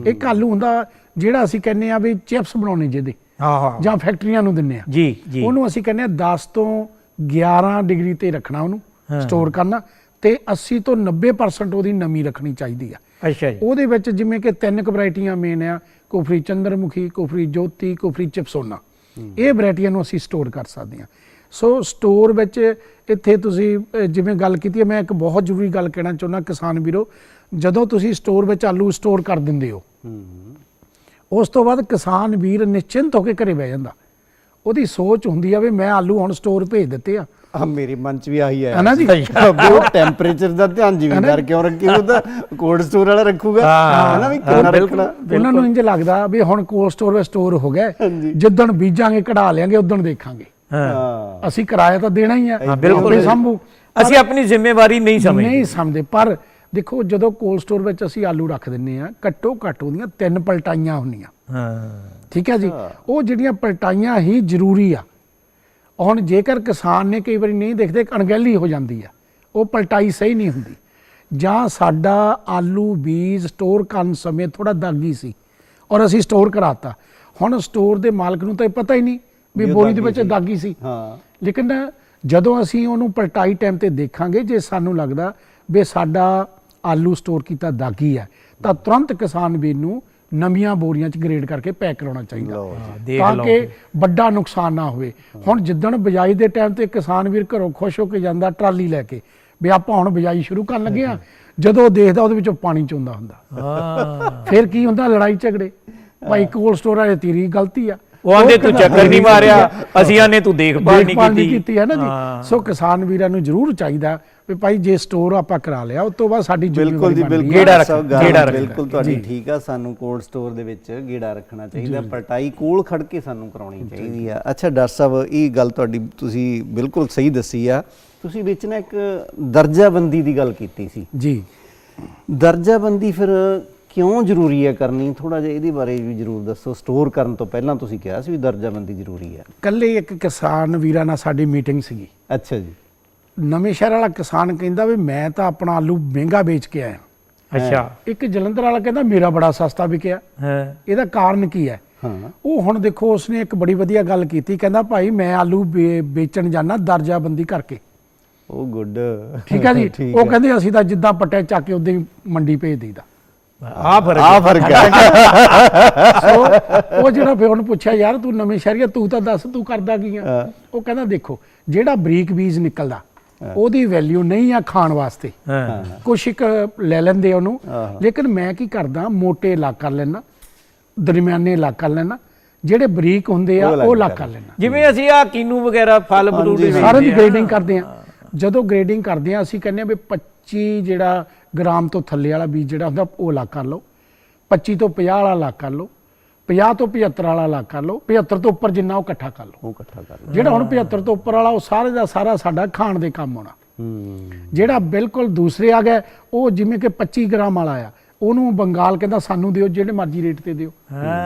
ਇੱਕ ਆਲੂ ਹੁੰਦਾ ਜਿਹੜਾ ਅਸੀਂ ਕਹਿੰਦੇ ਆ ਵੀ ਚਿਪਸ ਬਣਾਉਣੇ ਜਿਹਦੇ। ਹਾਂ ਹਾਂ। ਜਾਂ ਫੈਕਟਰੀਆਂ ਨੂੰ ਦਿੰਨੇ ਆ। ਜੀ ਜੀ। ਉਹਨੂੰ ਅਸੀਂ ਕਹਿੰਦੇ ਆ 10 ਤੋਂ 11 ਡਿਗਰੀ ਤੇ ਰੱਖਣਾ ਉਹਨੂੰ। ਸਟੋਰ ਕਰਨਾ ਤੇ 80 ਤੋਂ 90% ਉਹਦੀ ਨਮੀ ਰੱਖਣੀ ਚਾਹੀਦੀ ਆ। ਅੱਛਾ ਜੀ। ਉਹਦੇ ਵਿੱਚ ਜਿਵੇਂ ਕਿ ਤਿੰਨ ਕੁ ਵੈਰਾਈਟੀਆਂ ਮੇਨ ਆ ਕੁਫਰੀ ਚੰਦਰਮੁਖੀ ਕੁਫਰੀ ਜੋਤੀ ਕੁਫਰੀ ਚਿਪਸੋਨਾ। ਇਹ ਵੈਰਾਈਟੀਆਂ ਨੂੰ ਅਸੀਂ ਸਟੋਰ ਕਰ ਸਕਦੇ ਹਾਂ ਸੋ ਸਟੋਰ ਵਿੱਚ ਇੱਥੇ ਤੁਸੀਂ ਜਿਵੇਂ ਗੱਲ ਕੀਤੀ ਹੈ ਮੈਂ ਇੱਕ ਬਹੁਤ ਜ਼ਰੂਰੀ ਗੱਲ ਕਹਿਣਾ ਚਾਹੁੰਦਾ ਕਿਸਾਨ ਵੀਰੋ ਜਦੋਂ ਤੁਸੀਂ ਸਟੋਰ ਵਿੱਚ ਆਲੂ ਸਟੋਰ ਕਰ ਦਿੰਦੇ ਹੋ। ਉਸ ਤੋਂ ਬਾਅਦ ਕਿਸਾਨ ਵੀਰ ਨਿਸ਼ਚਿੰਤ ਹੋ ਕੇ ਘਰੇ ਬਹਿ ਜਾਂਦਾ। ਉਹਦੀ ਸੋਚ ਹੁੰਦੀ ਆ ਵੀ ਮੈਂ ਆਲੂ ਹੁਣ ਸਟੋਰ ਭੇਜ ਦਿੱਤੇ ਆ। ਆ ਮੇਰੇ ਮਨ ਚ ਵੀ ਆਹੀ ਆਇਆ। ਹੈ ਨਾ ਜੀ? ਉਹ ਟੈਂਪਰੇਚਰ ਦਾ ਧਿਆਨ ਜ਼ਿਮੀਂਦਾਰ ਕਿਉਂ ਰੱਖੇ ਉਹ ਤਾਂ ਕੋਲਡ ਸਟੋਰ ਵਾਲਾ ਰੱਖੂਗਾ। ਹਾਂ, ਹੈ ਨਾ ਵੀ ਕਿੰਨਾ ਬਿਲਕੁਲ। ਰੱਖਣਾ? ਉਹਨਾਂ ਨੂੰ ਇੰਜ ਲੱਗਦਾ ਵੀ ਹੁਣ ਕੋਲਡ ਸਟੋਰ ਵਿੱਚ ਸਟੋਰ ਹੋ ਗਿਆ। ਜਿੱਦਣ ਬੀਜਾਂਗੇ ਕਢਾ ਲਿਆਂਗੇ ਉਦੋਂ ਦੇਖਾਂਗੇ। ਹਾਂ। ਹਾਂ। ਅਸੀਂ ਕਿਰਾਇਆ ਤਾਂ ਦੇਣਾ ਹੀ ਆ ਹਾਂ, ਬਿਲਕੁਲ। ਆਪੇ ਸੰਭੂ। ਅਸੀਂ ਆਪਣੀ ਜ਼ਿੰਮੇਵਾਰੀ ਨਹੀਂ ਸਮਝਦੇ। ਨਹੀਂ ਸਮਝਦੇ। ਪਰ ਦੇਖੋ ਜਦੋਂ ਕੋਲਡ ਸਟੋਰ ਵਿੱਚ ਅਸੀਂ ਆਲੂ ਰੱਖ ਦਿੰਨੇ ਆ ਘੱਟੋ ਘੱਟ ਉਹਦੀਆਂ ਤਿੰਨ ਪਲਟਾਈਆਂ ਹੁੰਦੀਆਂ। ਹਾਂ। ਠੀਕ ਹੈ ਜੀ? ਉਹ ਜਿਹੜੀਆਂ ਪਲਟਾਈਆਂ ਹੀ ਜ਼ਰੂਰੀ ਆ। ਹੁਣ ਜੇਕਰ ਕਿਸਾਨ ਨੇ ਕਈ ਵਾਰੀ ਨਹੀਂ ਦੇਖਦੇ ਅਣਗਹਿਲੀ ਹੋ ਜਾਂਦੀ ਆ। ਉਹ ਪਲਟਾਈ ਸਹੀ ਨਹੀਂ ਹੁੰਦੀ। ਜਾਂ ਸਾਡਾ ਆਲੂ ਬੀਜ ਸਟੋਰ ਕਰਨ ਸਮੇਂ ਥੋੜਾ ਦਾਗੀ ਸੀ ਔਰ ਅਸੀਂ ਸਟੋਰ ਕਰਾਤਾ। ਹੁਣ ਸਟੋਰ ਦੇ ਮਾਲਕ ਨੂੰ ਤਾਂ ਇਹ ਪਤਾ ਹੀ ਨਹੀਂ ਵੀ ਬੋਰੀ ਦੇ ਵਿੱਚ। ਦਾਗੀ ਸੀ। ਹਾਂ। ਲੇਕਿਨ ਜਦੋਂ ਅਸੀਂ ਉਹਨੂੰ ਪਲਟਾਈ ਟਾਈਮ ਤੇ ਦੇਖਾਂਗੇ ਜੇ ਸਾਨੂੰ ਲੱਗਦਾ ਵੀ ਸਾਡਾ ਆਲੂ ਸਟੋਰ ਕੀਤਾ ਦਾਗੀ ਹੈ ਤਾਂ ਤੁਰੰਤ ਕਿਸਾਨ ਵੀਰ ਨੂੰ ਨਵੀਆਂ ਬੋਰੀਆਂ 'ਚ ਗ੍ਰੇਡ ਕਰਕੇ ਪੈਕ ਕਰਾਉਣਾ ਚਾਹੀਦਾ। ਲਓ ਤਾਂ ਲਓ ਕਿ ਵੱਡਾ ਨੁਕਸਾਨ ਨਾ ਹੋਵੇ। ਹੁਣ ਜਿੱਦਣ ਬਿਜਾਈ ਦੇ ਟਾਈਮ ਤੇ ਕਿਸਾਨ ਵੀਰ ਘਰੋਂ ਖੁਸ਼ ਹੋ ਕੇ ਜਾਂਦਾ ਟਰਾਲੀ ਲੈ ਕੇ ਵੀ ਆਪਾਂ ਹੁਣ ਬਿਜਾਈ ਸ਼ੁਰੂ ਕਰਨ ਲੱਗੇ ਆ ਜਦੋਂ ਉਹ ਦੇਖਦਾ ਉਹਦੇ ਵਿੱਚੋਂ ਪਾਣੀ ਚੋਂਦਾ ਹੁੰਦਾ। ਹਾਂ। ਫਿਰ ਕੀ ਹੁੰਦਾ ਲੜਾਈ ਝਗੜੇ? ਭਾਈ ਕੋਲ ਸਟੋਰ ਵਾਲੇ ਤੇਰੀ ਗਲਤੀ ਆ। ਉਹ ਆਂਦੇ ਤੂੰ ਚੱਕਰ ਨਹੀਂ ਮਾਰਿਆ ਅਸੀਂ ਆਨੇ ਤੂੰ ਦੇਖਭਾਲ ਨਹੀਂ ਕੀਤੀ। ਕੀਤੀ ਹੈ ਨਾ। ਜੀ। ਸੋ ਕਿਸਾਨ ਵੀਰਾਂ ਨੂੰ ਜ਼ਰੂਰ ਚਾਹੀਦਾ ਵੀ ਭਾਈ ਜੇ ਸਟੋਰ ਆਪਾਂ ਕਰਾ ਲਿਆ ਉਸ ਤੋਂ ਬਾਅਦ ਸਾਡੀ ਬਿਲਕੁਲ ਜੀ ਬਿਲਕੁਲ। ਗੇੜਾ ਰੱਖ- ਸਭ ਗੱਲ ਗੇੜਾ ਰੱਖਣਾ। ਬਿਲਕੁਲ ਤੁਹਾਡੀ ਠੀਕ ਆ ਸਾਨੂੰ ਕੋਲਡ ਸਟੋਰ ਦੇ ਵਿੱਚ ਗੇੜਾ ਰੱਖਣਾ ਚਾਹੀਦਾ ਪਲਟਾਈ ਕੋਲ ਖੜ ਕੇ ਸਾਨੂੰ ਕਰਾਉਣੀ ਚਾਹੀਦੀ ਆ। ਅੱਛਾ ਡਾਕਟਰ ਸਾਹਿਬ ਇਹ ਗੱਲ ਤੁਹਾਡੀ ਤੁਸੀਂ ਬਿਲਕੁਲ ਸਹੀ ਦੱਸੀ ਆ। ਤੁਸੀਂ ਵਿੱਚ ਨਾ ਇੱਕ ਦਰਜਾਬੰਦੀ ਦੀ ਗੱਲ ਕੀਤੀ ਸੀ। ਜੀ। ਦਰਜਾਬੰਦੀ ਫਿਰ ਕਿਉਂ ਜ਼ਰੂਰੀ ਹੈ ਕਰਨੀ? ਥੋੜਾ ਜਿਹਾ ਇਹਦੇ ਬਾਰੇ ਵੀ ਜ਼ਰੂਰ ਦੱਸੋ। ਸਟੋਰ ਕਰਨ ਤੋਂ ਪਹਿਲਾਂ ਤੁਸੀਂ ਕਿਹਾ ਸੀ ਵੀ ਦਰਜਾਬੰਦੀ ਜ਼ਰੂਰੀ ਹੈ। ਕੱਲੇ ਇੱਕ ਕਿਸਾਨ ਵੀਰਾਂ ਨਾਲ ਸਾਡੀ ਮੀਟਿੰਗ ਸੀਗੀ। ਅੱਛਾ ਜੀ। ਨਵੇਂ ਸ਼ਹਿਰ ਵਾਲਾ ਕਿਸਾਨ ਕਹਿੰਦਾ ਵੀ ਮੈਂ ਤਾਂ ਆਪਣਾ ਆਲੂ ਮਹਿੰਗਾ ਵੇਚ ਕੇ ਆਇਆ। ਅੱਛਾ। ਇੱਕ ਜਲੰਧਰ ਵਾਲਾ ਕਹਿੰਦਾ ਮੇਰਾ ਬੜਾ ਸਸਤਾ ਵਿਕਿਆ। ਹਾਂ। ਇਹਦਾ ਕਾਰਨ ਕੀ ਹੈ? ਹਾਂ। ਉਹ ਹੁਣ ਦੇਖੋ ਉਸਨੇ ਇੱਕ ਬੜੀ ਵਧੀਆ ਗੱਲ ਕੀਤੀ। ਕਹਿੰਦਾ ਭਾਈ ਮੈਂ ਆਲੂ ਵੇਚਣ ਜਾਣਾ ਦਰਜਾਬੰਦੀ ਕਰਕੇ। ਉਹ ਗੁੱਡ। ਠੀਕ ਹੈ ਜੀ? ਉਹ ਕਹਿੰਦੇ ਅਸੀਂ ਤਾਂ ਜਿੱਦਾਂ ਪੱਟੇ ਚੱਕ ਕੇ ਉਦਾਂ ਹੀ ਮੰਡੀ ਭੇਜ ਦਈਦਾ। ਆ ਫ਼ਰਕ ਆ ਫ਼ਰਕ ਹੈ। ਸੋ ਉਹ ਜਿਹੜਾ ਫਿਰ ਉਹਨੂੰ ਪੁੱਛਿਆ ਯਾਰ ਤੂੰ ਨਵੇਂ ਸ਼ਹਿਰੀਆ ਤੂੰ ਤਾਂ ਦੱਸ ਤੂੰ ਕਰਦਾ ਕੀ ਆ। ਉਹ ਕਹਿੰਦਾ ਦੇਖੋ ਜਿਹੜਾ ਬਰੀਕ ਬੀਜ ਨਿਕਲਦਾ ਉਹਦੀ ਵੈਲਿਊ ਨਹੀਂ ਆ ਖਾਣ ਵਾਸਤੇ। ਹਾਂ। ਕੁਛ ਇੱਕ ਲੈ ਲੈਂਦੇ ਉਹਨੂੰ। ਲੇਕਿਨ ਮੈਂ ਕੀ ਕਰਦਾ ਮੋਟੇ ਇਲਾਕ ਕਰ ਲੈਣਾ ਦਰਮਿਆਨੇ ਇਲਾਕ ਕਰ ਲੈਣਾ ਜਿਹੜੇ ਬਰੀਕ ਹੁੰਦੇ ਆ ਉਹ ਇਲਾਕ ਕਰ ਲੈਣਾ ਜਿਵੇਂ ਅਸੀਂ ਆ ਕੀਨੂ ਵਗੈਰਾ ਫਲ ਫਰੂਟ ਹਾਂਜੀ, ਸਾਰਿਆਂ ਦੀ। ਗ੍ਰੇਡਿੰਗ ਕਰਦੇ ਆ। ਜਦੋਂ ਗ੍ਰੇਡਿੰਗ ਕਰਦੇ ਆ ਅਸੀਂ ਕਹਿੰਦੇ ਆ ਵੀ 25 ਜਿਹੜਾ ਗ੍ਰਾਮ ਤੋਂ ਥੱਲੇ ਵਾਲਾ ਬੀਜ ਜਿਹੜਾ ਹੁੰਦਾ ਉਹ ਅਲੱਗ ਕਰ ਲਓ। 25 ਤੋਂ 50 ਵਾਲਾ ਅਲੱਗ ਕਰ ਲਓ। 50 ਤੋਂ 75 ਵਾਲਾ ਅਲੱਗ ਕਰ ਲਓ। 75 ਤੋਂ ਉੱਪਰ ਜਿੰਨਾ ਉਹ ਇਕੱਠਾ ਕਰ ਲਓ। ਉਹ ਇਕੱਠਾ ਕਰ ਲਓ। ਜਿਹੜਾ ਹੁਣ 75 ਤੋਂ ਉੱਪਰ ਵਾਲਾ ਉਹ ਸਾਰੇ ਦਾ ਸਾਰਾ ਸਾਡਾ ਖਾਣ ਦੇ ਕੰਮ ਆਉਣਾ ਜਿਹੜਾ ਬਿਲਕੁਲ ਦੂਸਰੇ ਆ ਗਿਆ ਉਹ ਜਿਵੇਂ ਕਿ 25 ਗ੍ਰਾਮ ਵਾਲਾ ਆ ਉਹਨੂੰ ਬੰਗਾਲ ਕਹਿੰਦਾ ਸਾਨੂੰ ਦਿਓ ਜਿਹੜੇ ਮਰਜ਼ੀ ਰੇਟ ਤੇ ਦਿਓ।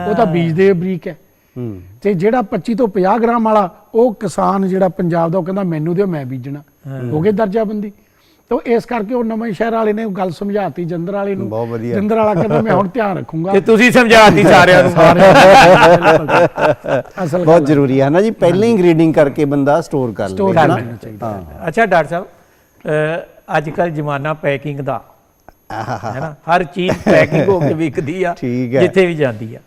ਉਹ ਤਾਂ ਬੀਜ ਦੇ ਬਰੀਕ ਹੈ। ਹੂੰ। ਤੇ ਜਿਹੜਾ 25 ਤੋਂ 50 ਗ੍ਰਾਮ ਵਾਲਾ ਉਹ ਕਿਸਾਨ ਜਿਹੜਾ ਪੰਜਾਬ ਦਾ ਉਹ ਕਹਿੰਦਾ ਮੈਨੂੰ ਦਿਓ ਮੈਂ ਬੀਜਣਾ। ਹੋ ਗਏ ਦਰਜਾਬੰਦੀ। ਤਾਂ ਇਸ ਕਰਕੇ ਉਹ ਨਵੇਂ ਸ਼ਹਿਰ ਵਾਲੇ ਨੇ ਗੱਲ ਸਮਝਾਤੀ ਜੰਦਰ ਵਾਲੇ ਨੂੰ। ਬਹੁਤ ਵਧੀਆ। ਜੰਦਰ ਵਾਲਾ ਕਹਿੰਦਾ ਮੈਂ ਹੁਣ ਧਿਆਨ ਰੱਖੂੰਗਾ। ਤੇ ਤੁਸੀਂ ਸਮਝਾਤੀ ਸਾਰਿਆਂ ਨੂੰ। ਅਸਲ ਬਹੁਤ ਜ਼ਰੂਰੀ ਹੈ ਨਾ ਜੀ। ਪਹਿਲਾਂ ਹੀ ਗ੍ਰੇਡਿੰਗ ਕਰਕੇ ਬੰਦਾ ਸਟੋਰ ਕਰ ਲਵੇ ਨਾ ਲੈਣਾ ਚਾਹੀਦਾ। ਹਾਂ। ਅੱਛਾ ਡਾਕਟਰ ਸਾਹਿਬ ਅੱਜ ਕੱਲ ਜ਼ਮਾਨਾ ਪੈਕਿੰਗ ਦਾ। ਹੈ ਨਾ ਹਰ ਚੀਜ਼ ਪੈਕਿੰਗ ਹੋ ਕੇ ਵਿਕਦੀ ਆ। ਜਿੱਥੇ ਵੀ ਜਾਂਦੀ ਆ।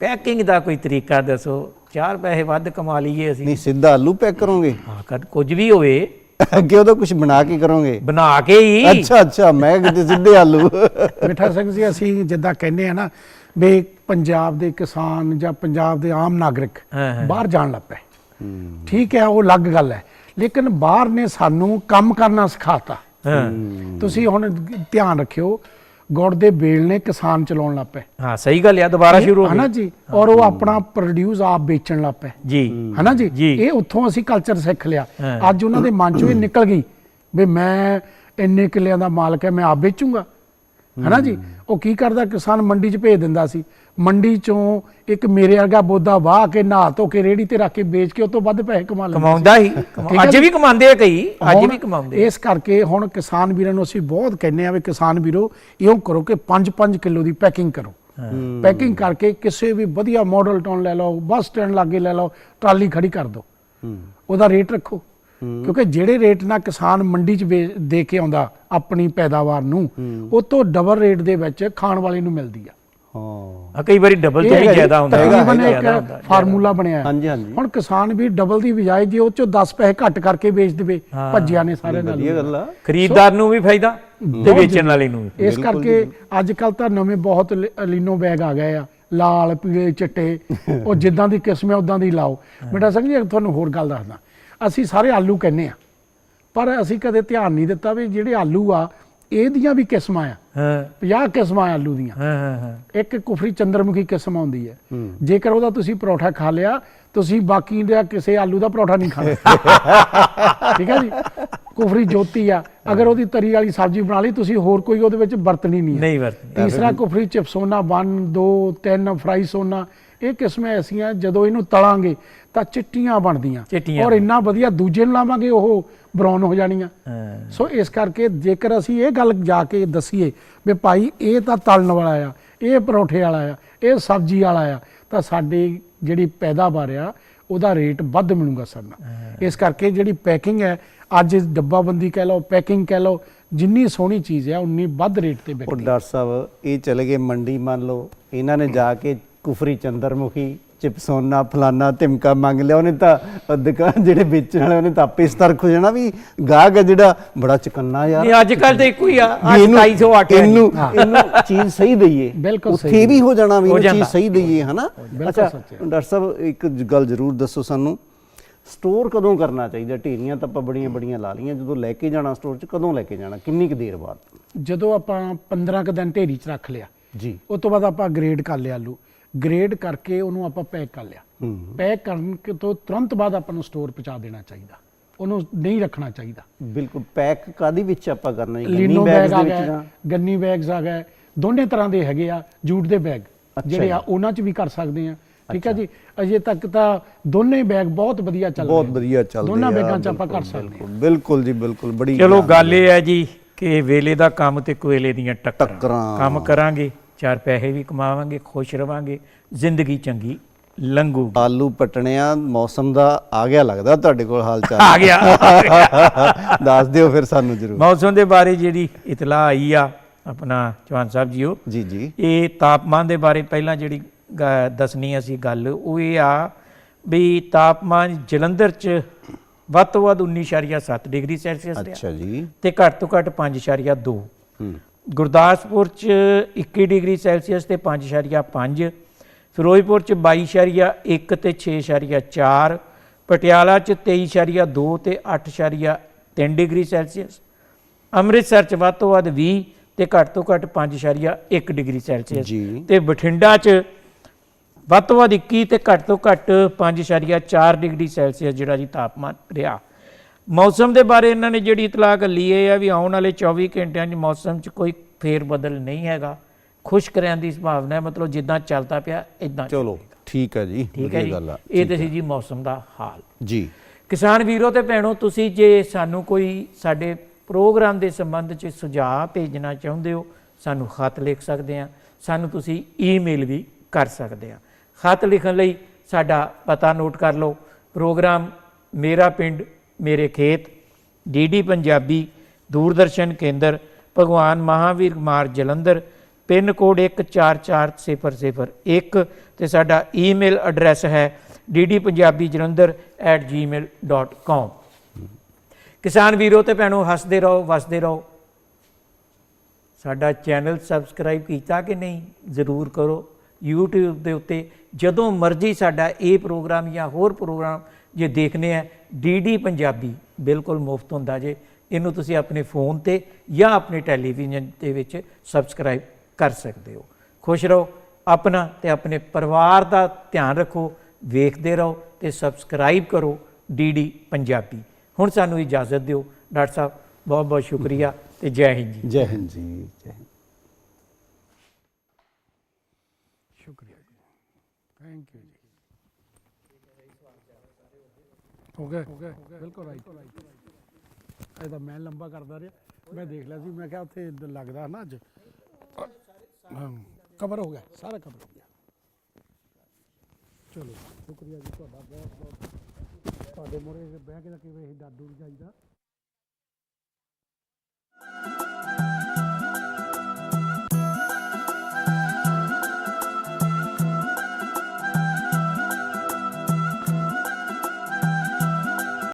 ਪੈਕਿੰਗ ਦਾ ਕੋਈ ਤਰੀਕਾ ਦੱਸੋ। ਚਾਰ ਪੈਸੇ ਵੱਧ ਕਮਾ ਲਈਏ ਅਸੀਂ। ਨਹੀਂ ਸਿੱਧਾ ਆਲੂ ਪੈਕ ਕਰੋਗੇ? ਹਾਂ ਕੁਝ ਵੀ ਹੋਵੇ ਅੱਗੇ ਉਹਦਾ ਕੁਝ ਬਣਾ ਕੇ ਕਰੋਗੇ। ਬਣਾ ਕੇ ਹੀ? ਅੱਛਾ ਅੱਛਾ ਮੈਂ ਕਿਤੇ ਸਿੱਧੇ ਆਲੂ। ਮਿੱਠਾ ਸਿੰਘ ਜੀ ਅਸੀਂ ਜਿੱਦਾਂ ਕਹਿੰਦੇ ਆ ਨਾ ਵੀ ਪੰਜਾਬ ਦੇ ਕਿਸਾਨ ਜਾਂ ਪੰਜਾਬ ਦੇ ਆਮ ਨਾਗਰਿਕ। ਬਾਹਰ ਜਾਣ ਲੱਗ ਪਏ। ਠੀਕ ਹੈ ਉਹ ਅਲੱਗ ਗੱਲ ਹੈ। ਲੇਕਿਨ ਬਾਹਰ ਨੇ ਸਾਨੂੰ ਕੰਮ ਕਰਨਾ ਸਿਖਾਤਾ। ਤੁਸੀਂ ਹੁਣ ਧਿਆਨ ਰੱਖਿਓ ਗੁੜ ਦੇ ਬੇਲ ਨੇ ਕਿਸਾਨ ਚਲਾਉਣ ਲੱਗ ਪਏ। ਹਾਂ ਸਹੀ ਗੱਲ ਆ ਦੁਬਾਰਾ ਸ਼ੁਰੂ ਹੋ ਹਨਾ ਜੀ? ਔਰ ਉਹ ਆਪਣਾ ਪ੍ਰੋਡਿਊਸ ਆਪ ਵੇਚਣ ਲੱਗ ਪਏ। ਜੀ। ਹਨਾ ਜੀ। ਇਹ ਉੱਥੋਂ ਅਸੀਂ ਕਲਚਰ ਸਿੱਖ ਲਿਆ। ਅੱਜ ਉਹਨਾਂ ਦੇ ਮਨ ਚੋਂ ਇਹ ਨਿਕਲ ਗਈ ਵੀ ਮੈਂ ਇੰਨੇ ਕਿੱਲਿਆਂ ਦਾ ਮਾਲਕ ਹੈ ਮੈਂ ਆਪ ਵੇਚੂੰਗਾ। ਹਨਾ ਜੀ? ਉਹ ਕੀ ਕਰਦਾ? ਕਿਸਾਨ ਮੰਡੀ 'ਚ ਭੇਜ ਦਿੰਦਾ ਸੀ। ਮੰਡੀ 'ਚੋਂ ਇੱਕ ਮੇਰੇ ਵਰਗਾ ਬੋਦਾ ਵਾਹ ਕੇ ਨਹਾ ਧੋ ਕੇ ਰੇੜੀ ਤੇ ਰੱਖ ਕੇ ਵੇਚ ਕੇ ਉਹ ਤੋਂ ਵੱਧ ਪੈਸੇ ਕਮਾ ਲੈਂਦਾ। ਕਮਾਉਂਦਾ ਹੀ। ਅੱਜ। ਵੀ ਕਮਾਉਂਦੇ ਆ ਕਈ ਅੱਜ ਵੀ ਕਮਾਉਂਦੇ। ਇਸ ਕਰਕੇ ਹੁਣ ਕਿਸਾਨ ਵੀਰਾਂ ਨੂੰ ਅਸੀਂ ਬਹੁਤ ਕਹਿੰਦੇ ਆ ਵੀ ਕਿਸਾਨ ਵੀਰੋ ਇਉਂ ਕਰੋ ਕਿ 5-5 ਕਿਲੋ ਦੀ ਪੈਕਿੰਗ ਕਰੋ। ਪੈਕਿੰਗ ਕਰਕੇ ਕਿਸੇ ਵੀ ਵਧੀਆ ਮਾਡਲ ਟਾਊਨ ਲੈ ਲਓ ਬੱਸ ਸਟੈਂਡ ਲਾਗੇ ਲੈ ਲਓ ਟਰਾਲੀ ਖੜੀ ਕਰ ਦਿਓ। ਉਹਦਾ ਰੇਟ ਰੱਖੋ। ਕਿਉਂਕਿ ਜਿਹੜੇ ਰੇਟ ਨਾਲ ਕਿਸਾਨ ਮੰਡੀ 'ਚ ਦੇ ਕੇ ਆਉਂਦਾ ਆਪਣੀ ਪੈਦਾਵਾਰ ਨੂੰ ਉਹ ਤੋਂ ਡਬਲ ਰੇਟ ਦੇ ਵਿੱਚ ਖਾਣ ਵਾਲੇ ਨੂੰ ਮਿਲਦੀ ਆ। ਹਾਂ। ਆ ਕਈ ਵਾਰੀ ਡਬਲ ਤੋਂ ਵੀ ਜ਼ਿਆਦਾ ਹੁੰਦਾ ਤਕਰੀਬਨ ਇੱਕ ਫਾਰਮੂਲਾ ਬਣਿਆ। ਹਾਂਜੀ ਹਾਂਜੀ। ਹੁਣ ਕਿਸਾਨ ਵੀ ਡਬਲ ਦੀ ਬਜਾਏ ਜੇ ਉਹ ਚੋਂ 10 ਪੈਸੇ ਘੱਟ ਕਰਕੇ ਵੇਚ ਦੇਵੇ। ਭੱਜਿਆ ਨੇ ਸਾਰੇ ਨਾਲ। ਵਧੀਆ ਗੱਲ ਆ। ਖਰੀਦਦਾਰ ਨੂੰ ਵੀ ਫਾਇਦਾ ਤੇ ਵੇਚਣ ਵਾਲੇ ਨੂੰ ਵੀ ਇਸ ਕਰਕੇ ਅੱਜ ਕੱਲ ਤਾਂ ਨਵੇਂ ਬਹੁਤ ਲੀਨੋ ਬੈਗ ਆ ਗਏ ਆ। ਲਾਲ ਪੀਲੇ ਚਿੱਟੇ ਉਹ ਜਿੱਦਾਂ ਦੀ ਕਿਸਮ ਹੈ ਉਦਾਂ ਦੀ ਲਾਓ। ਬੇਟਾ ਸਿੰਘ ਜੀ ਤੁਹਾਨੂੰ ਹੋਰ ਗੱਲ ਦੱਸਦਾ। ਅਸੀਂ ਸਾਰੇ ਆਲੂ ਕਹਿੰਨੇ ਆ। ਪਰ ਅਸੀਂ ਕਦੇ ਧਿਆਨ ਨਹੀਂ ਦਿੱਤਾ ਵੀ ਜਿਹੜੇ ਆਲੂ ਆ ਇਹਦੀਆਂ ਵੀ ਕਿਸਮਾਂ ਆ। ਹਾਂ। 50 ਕਿਸਮਾਂ ਆਲੂ ਦੀਆਂ। ਹਾਂ ਹਾਂ ਹਾਂ। ਇੱਕ ਕੁਫਰੀ ਚੰਦਰਮੁਖੀ ਕਿਸਮ ਆਉਂਦੀ ਹੈ। ਜੇਕਰ ਉਹਦਾ ਤੁਸੀਂ ਪਰੌਠਾ ਖਾ ਲਿਆ ਤੁਸੀਂ ਬਾਕੀ ਦਾ ਕਿਸੇ ਆਲੂ ਦਾ ਪਰੌਠਾ ਨਹੀਂ ਖਾਣਾ। ਠੀਕ ਹੈ ਜੀ? ਕੁਫਰੀ ਜੋਤੀ ਆ। ਅਗਰ ਉਹਦੀ ਤਰੀ ਵਾਲੀ ਸਬਜ਼ੀ ਬਣਾ ਲਈ ਤੁਸੀਂ ਹੋਰ ਕੋਈ ਉਹਦੇ ਵਿੱਚ ਵਰਤਣੀ ਨਹੀਂ ਹੈ। ਨਹੀਂ ਵਰਤਣੀ। ਤੀਸਰਾ ਕੁਫਰੀ ਚਿਪਸੋਨਾ 1 2 3 ਫਰਾਈ ਸੋਨਾ ਇਹ ਕਿਸਮਾਂ ਐਸੀਆਂ ਜਦੋਂ ਇਹਨੂੰ ਤਲਾਂਗੇ ਤਾਂ ਚਿੱਟੀਆਂ ਬਣਦੀਆਂ। ਚਿੱਟੀਆਂ। ਔਰ ਇੰਨਾ ਵਧੀਆ ਦੂਜੇ ਨੂੰ ਲਾਵਾਂਗੇ ਉਹ ਬਰਾਊਨ ਹੋ ਜਾਣੀਆਂ। ਹਾਂ। ਸੋ ਇਸ ਕਰਕੇ ਜੇਕਰ ਅਸੀਂ ਇਹ ਗੱਲ ਜਾ ਕੇ ਦਸੀਏ ਵੀ ਭਾਈ ਇਹ ਤਾਂ ਤਲਣ ਵਾਲਾ ਆ ਇਹ ਪਰੌਠੇ ਵਾਲਾ ਆ ਇਹ ਸਬਜ਼ੀ ਵਾਲਾ ਆ ਤਾਂ ਸਾਡੀ ਜਿਹੜੀ ਪੈਦਾਵਾਰ ਆ ਉਹਦਾ ਰੇਟ ਵੱਧ ਮਿਲੂਗਾ ਸਾਨੂੰ ਇਸ ਕਰਕੇ ਜਿਹੜੀ ਪੈਕਿੰਗ ਹੈ ਅੱਜ ਡੱਬਾਬੰਦੀ ਕਹਿ ਲਓ ਪੈਕਿੰਗ ਕਹਿ ਲਓ ਜਿੰਨੀ ਸੋਹਣੀ ਚੀਜ਼ ਹੈ ਉਨੀ ਵੱਧ ਰੇਟ ਤੇ ਉਹ ਵਿਕਦੀ। ਡਾਕਟਰ ਸਾਹਿਬ ਇਹ ਚਲੇ ਗਏ ਮੰਡੀ ਮੰਨ ਲਓ ਇਹਨਾਂ ਨੇ ਜਾ ਕੇ ਕੁਫਰੀ ਚੰਦਰਮੁਖੀ ਚਿਪਸੋਨਾ ਫਲਾਨਾ ਤਿਮਕਾ ਮੰਗ ਲਿਆ। ਉਹਨੇ ਤਾਂ ਦੁਕਾਨ ਜਿਹੜੇ ਵੇਚਣ ਵਾਲੇ ਉਹਨੇ ਤਾਂ ਆਪੇ ਸਤਰਕ ਹੋ ਜਾਣਾ ਵੀ ਗਾਹਕ ਹੈ ਜਿਹੜਾ ਬੜਾ ਚਕੰਨਾ ਯਾਰ। ਨਹੀਂ ਅੱਜ ਕੱਲ ਤੇ ਇੱਕੋ ਹੀ ਆ ਅੱਜ ਇਹਨੂੰ 250 ਆਟੇ ਇਹਨੂੰ ਇਹਨੂੰ ਚੀਜ਼ ਸਹੀ ਦਈਏ। ਬਿਲਕੁਲ ਸਹੀ। ਉੱਥੇ ਵੀ ਹੋ ਜਾਣਾ ਵੀ ਚੀਜ਼। ਸਹੀ ਦਈਏ ਹਨਾ? ਬਿਲਕੁਲ ਅੱਛਾ ਸੱਚ। ਹੈ। ਡਾਕਟਰ ਸਾਹਿਬ ਇੱਕ ਗੱਲ ਜ਼ਰੂਰ ਦੱਸੋ ਸਾਨੂੰ। ਸਟੋਰ ਕਦੋਂ ਕਰਨਾ ਚਾਹੀਦਾ? ਢੇਰੀਆਂ ਤਾਂ ਆਪਾਂ ਬੜੀਆਂ ਬੜੀਆਂ ਲਾ ਲਈਆਂ। ਜਦੋਂ ਲੈ ਕੇ ਜਾਣਾ ਸਟੋਰ 'ਚ ਕਦੋਂ ਲੈ ਕੇ ਜਾਣਾ? ਕਿੰਨੀ ਕੁ ਦੇਰ ਬਾਅਦ? ਜਦੋਂ ਆਪਾਂ 15 ਕੁ ਦਿਨ ਢੇਰੀ 'ਚ ਰੱਖ ਲਿਆ ਜੀ। ਉਸ ਤੋਂ ਬਾਅਦ ਆਪਾਂ ਗ੍ਰੇਡ ਕਰ ਲਿਆ ਆਲੂ। ਗ੍ਰੇਡ ਕਰਕੇ ਉਹਨੂੰ ਆਪਾਂ ਪੈਕ ਕਰ ਲਿਆ। ਹੂੰ। ਪੈਕ ਕਰਨ ਤੋਂ ਤੁਰੰਤ ਬਾਅਦ ਆਪਾਂ ਨੂੰ ਸਟੋਰ ਪਹੁੰਚਾ ਦੇਣਾ ਚਾਹੀਦਾ। ਉਹਨੂੰ ਨਹੀਂ ਰੱਖਣਾ ਚਾਹੀਦਾ। ਬਿਲਕੁਲ ਪੈਕ ਕਾਦੀ ਵਿੱਚ ਆਪਾਂ ਕਰਨਾ ਜੀ? ਲੀਨੋ bags ਬੈਗ ਦੇ ਵਿੱਚ ਗੰਨੀ ਬੈਗਸ ਆ ਗਏ ਦੋਨੇ ਤਰ੍ਹਾਂ ਦੇ ਹੈਗੇ ਆ ਜੂਟ ਦੇ ਬੈਗ। ਜਿਹੜੇ ਆ। ਉਹਨਾਂ 'ਚ ਵੀ ਕਰ ਸਕਦੇ ਆ। ਠੀਕ ਹੈ ਜੀ? ਅਜੇ ਤੱਕ ਤਾਂ ਦੋਨੇ ਬੈਗ ਬਹੁਤ ਵਧੀਆ ਚੱਲ ਰਹੇ ਬਹੁਤ। ਵਧੀਆ ਚੱਲਦੇ ਦੋਨਾਂ ਬੈਗਾਂ 'ਚ ਆਪਾਂ ਕਰ ਸਕਦੇ ਆ। ਬਿਲਕੁਲ ਬਿਲਕੁਲ ਜੀ ਬਿਲਕੁਲ ਬੜੀ ਚਲੋ ਗੱਲ ਇਹ ਹੈ ਜੀ ਕਿ ਵੇਲੇ ਦਾ ਕੰਮ ਤੇ ਕੋਇਲੇ ਦੀਆਂ ਟੱਕਰਾਂ। ਕੰਮ ਕਰਾਂਗੇ। ਚਾਰ ਪੈਸੇ ਵੀ ਕਮਾਵਾਂਗੇ ਖੁਸ਼ ਰਵਾਂਗੇ ਜ਼ਿੰਦਗੀ ਚੰਗੀ ਲੰਘੂਗੀ। ਆਲੂ ਪਟਣਿਆ ਮੌਸਮ ਦਾ ਆ ਗਿਆ ਲੱਗਦਾ ਤੁਹਾਡੇ ਕੋਲ ਹਾਲ ਚਾਲ? ਆ ਗਿਆ ਦੱਸ ਦਿਓ ਫਿਰ ਸਾਨੂੰ ਜ਼ਰੂਰ। ਮੌਸਮ ਦੇ ਬਾਰੇ ਜਿਹੜੀ ਇਤਲਾਹ ਆਈ ਆ ਆਪਣਾ ਚੌਹਾਨ ਸਾਹਿਬ ਜੀਓ ਜੀ ਜੀ। ਇਹ ਤਾਪਮਾਨ ਦੇ ਬਾਰੇ ਪਹਿਲਾਂ ਜਿਹੜੀ ਦੱਸਣੀ ਅਸੀਂ ਗੱਲ ਉਹ ਇਹ ਆ ਵੀ ਤਾਪਮਾਨ ਜਲੰਧਰ 'ਚ ਵੱਧ ਤੋਂ ਵੱਧ 19.7 ਡਿਗਰੀ ਸੈਲਸੀਅਸ ਰਿਹਾ ਅੱਛਾ ਜੀ। ਤੇ ਘੱਟ ਤੋਂ ਘੱਟ 5.2 ਹੂੰ। ਗੁਰਦਾਸਪੁਰ 'ਚ 21 ਡਿਗਰੀ ਸੈਲਸੀਅਸ ਤੇ 5.5 ਫਿਰੋਜ਼ਪੁਰ 'ਚ 22.1 ਤੇ 6.4 ਪਟਿਆਲਾ 'ਚ 23.2 ਤੇ 8.3 ਡਿਗਰੀ ਸੈਲਸੀਅਸ ਅੰਮ੍ਰਿਤਸਰ 'ਚ ਵੱਧ ਤੋਂ ਵੱਧ 20 ਤੇ ਘੱਟ ਤੋਂ ਘੱਟ 5.1 ਡਿਗਰੀ ਸੈਲਸੀਅਸ। ਤੇ ਬਠਿੰਡਾ 'ਚ ਵੱਧ ਤੋਂ ਵੱਧ 21 ਤੇ ਘੱਟ ਤੋਂ ਘੱਟ 5.4 ਡਿਗਰੀ ਸੈਲਸੀਅਸ ਜਿਹੜਾ ਜੀ ਤਾਪਮਾਨ ਰਿਹਾ ਮੌਸਮ ਦੇ ਬਾਰੇ ਇਹਨਾਂ ਨੇ ਜਿਹੜੀ ਇਤਲਾਹ ਕੱਲੀ ਇਹ ਆ ਵੀ ਆਉਣ ਵਾਲੇ 24 ਘੰਟਿਆਂ 'ਚ ਮੌਸਮ 'ਚ ਕੋਈ ਫੇਰ ਬਦਲ ਨਹੀਂ ਹੈਗਾ। ਖੁਸ਼ਕ ਰਹਿਣ ਦੀ ਸੰਭਾਵਨਾ ਹੈ ਮਤਲਬ ਜਿੱਦਾਂ ਚੱਲਦਾ ਪਿਆ ਇਦਾਂ ਚਲੋ ਠੀਕ ਹੈ ਜੀ ਠੀਕ ਹੈ ਜੀ? ਗੱਲ ਆ ਇਹ ਤੇ ਸੀ ਜੀ ਮੌਸਮ ਦਾ ਹਾਲ। ਜੀ। ਕਿਸਾਨ ਵੀਰੋ ਤੇ ਭੈਣੋ ਤੁਸੀਂ ਜੇ ਸਾਨੂੰ ਕੋਈ ਸਾਡੇ ਪ੍ਰੋਗਰਾਮ ਦੇ ਸੰਬੰਧ 'ਚ ਸੁਝਾਅ ਭੇਜਣਾ ਚਾਹੁੰਦੇ ਹੋ ਸਾਨੂੰ ਖਤ ਲਿਖ ਸਕਦੇ ਆ ਸਾਨੂੰ ਤੁਸੀਂ ਈਮੇਲ ਵੀ ਕਰ ਸਕਦੇ ਆ ਖਤ ਲਿਖਣ ਲਈ ਸਾਡਾ ਪਤਾ ਨੋਟ ਕਰ ਲਓ। ਪ੍ਰੋਗਰਾਮ ਮੇਰਾ ਪਿੰਡ ਮੇਰੇ ਖੇਤ ਡੀਡੀ ਪੰਜਾਬੀ, ਦੂਰਦਰਸ਼ਨ ਕੇਂਦਰ, ਭਗਵਾਨ ਮਹਾਵੀਰ ਮਾਰ ਜਲੰਧਰ, ਪਿੰਨ ਕੋਡ 144001 ਤੇ ਸਾਡਾ ਈਮੇਲ ਐਡਰੈਸ ਹੈ ddpunjabijalandhar@gmail.com ਕਿਸਾਨ ਵੀਰੋ ਤੇ ਭੈਣੋ, ਹੱਸਦੇ ਰਹੋ, ਵਸਦੇ ਰਹੋ। ਸਾਡਾ ਚੈਨਲ ਸਬਸਕ੍ਰਾਈਬ ਕੀਤਾ ਕਿ ਨਹੀਂ, ਜ਼ਰੂਰ ਕਰੋ। YouTube ਦੇ ਉੱਤੇ ਜਦੋਂ ਮਰਜ਼ੀ ਸਾਡਾ ਇਹ ਪ੍ਰੋਗਰਾਮ ਜਾਂ ਹੋਰ ਪ੍ਰੋਗਰਾਮ ਜੇ ਦੇਖਨੇ ਆ ਡੀਡੀ ਪੰਜਾਬੀ ਬਿਲਕੁਲ ਮੁਫਤ ਹੁੰਦਾ ਜੇ ਇਹਨੂੰ ਤੁਸੀਂ ਆਪਣੇ ਫੋਨ ਤੇ ਜਾਂ ਆਪਣੇ ਟੈਲੀਵਿਜ਼ਨ ਦੇ ਵਿੱਚ ਸਬਸਕ੍ਰਾਈਬ ਕਰ ਸਕਦੇ ਹੋ। ਖੁਸ਼ ਰਹੋ ਆਪਣਾ ਤੇ ਆਪਣੇ ਪਰਿਵਾਰ ਦਾ ਧਿਆਨ ਰੱਖੋ ਵੇਖਦੇ ਰਹੋ ਤੇ ਸਬਸਕ੍ਰਾਈਬ ਕਰੋ ਡੀਡੀ ਪੰਜਾਬੀ। ਹੁਣ ਸਾਨੂੰ ਇਜਾਜ਼ਤ ਦਿਓ। ਡਾਕਟਰ ਸਾਹਿਬ ਬਹੁਤ ਬਹੁਤ ਸ਼ੁਕਰੀਆ ਤੇ ਜੈ ਹਿੰਦ ਜੀ। ਜੈ ਹਿੰਦ ਜੀ ਜੈ ਹਿੰਦ। ਸ਼ੁਕਰੀਆ ਜੀ। ਥੈਂਕ ਯੂ ਹੋ ਗਏ ਬਿਲਕੁਲ ਰਾਈਟ ਇਹਦਾ ਮੈਂ ਲੰਬਾ ਕਰਦਾ ਰਿਹਾ ਮੈਂ ਦੇਖ ਲਿਆ ਸੀ ਮੈਂ ਕਿਹਾ ਉੱਥੇ ਲੱਗਦਾ ਨਾ ਅੱਜ ਹਾਂ ਕਵਰ ਹੋ ਗਿਆ ਸਾਰਾ ਕਵਰ ਹੋ ਗਿਆ ਚਲੋ ਸ਼ੁਕਰੀਆ ਜੀ ਤੁਹਾਡਾ ਬਹੁਤ ਬਹੁਤ ਤੁਹਾਡੇ ਮੋਰੇ ਬਹਿ ਕੇ ਤਾਂ ਕਿਵੇਂ ਦਾਦੂ ਜਾਈਦਾ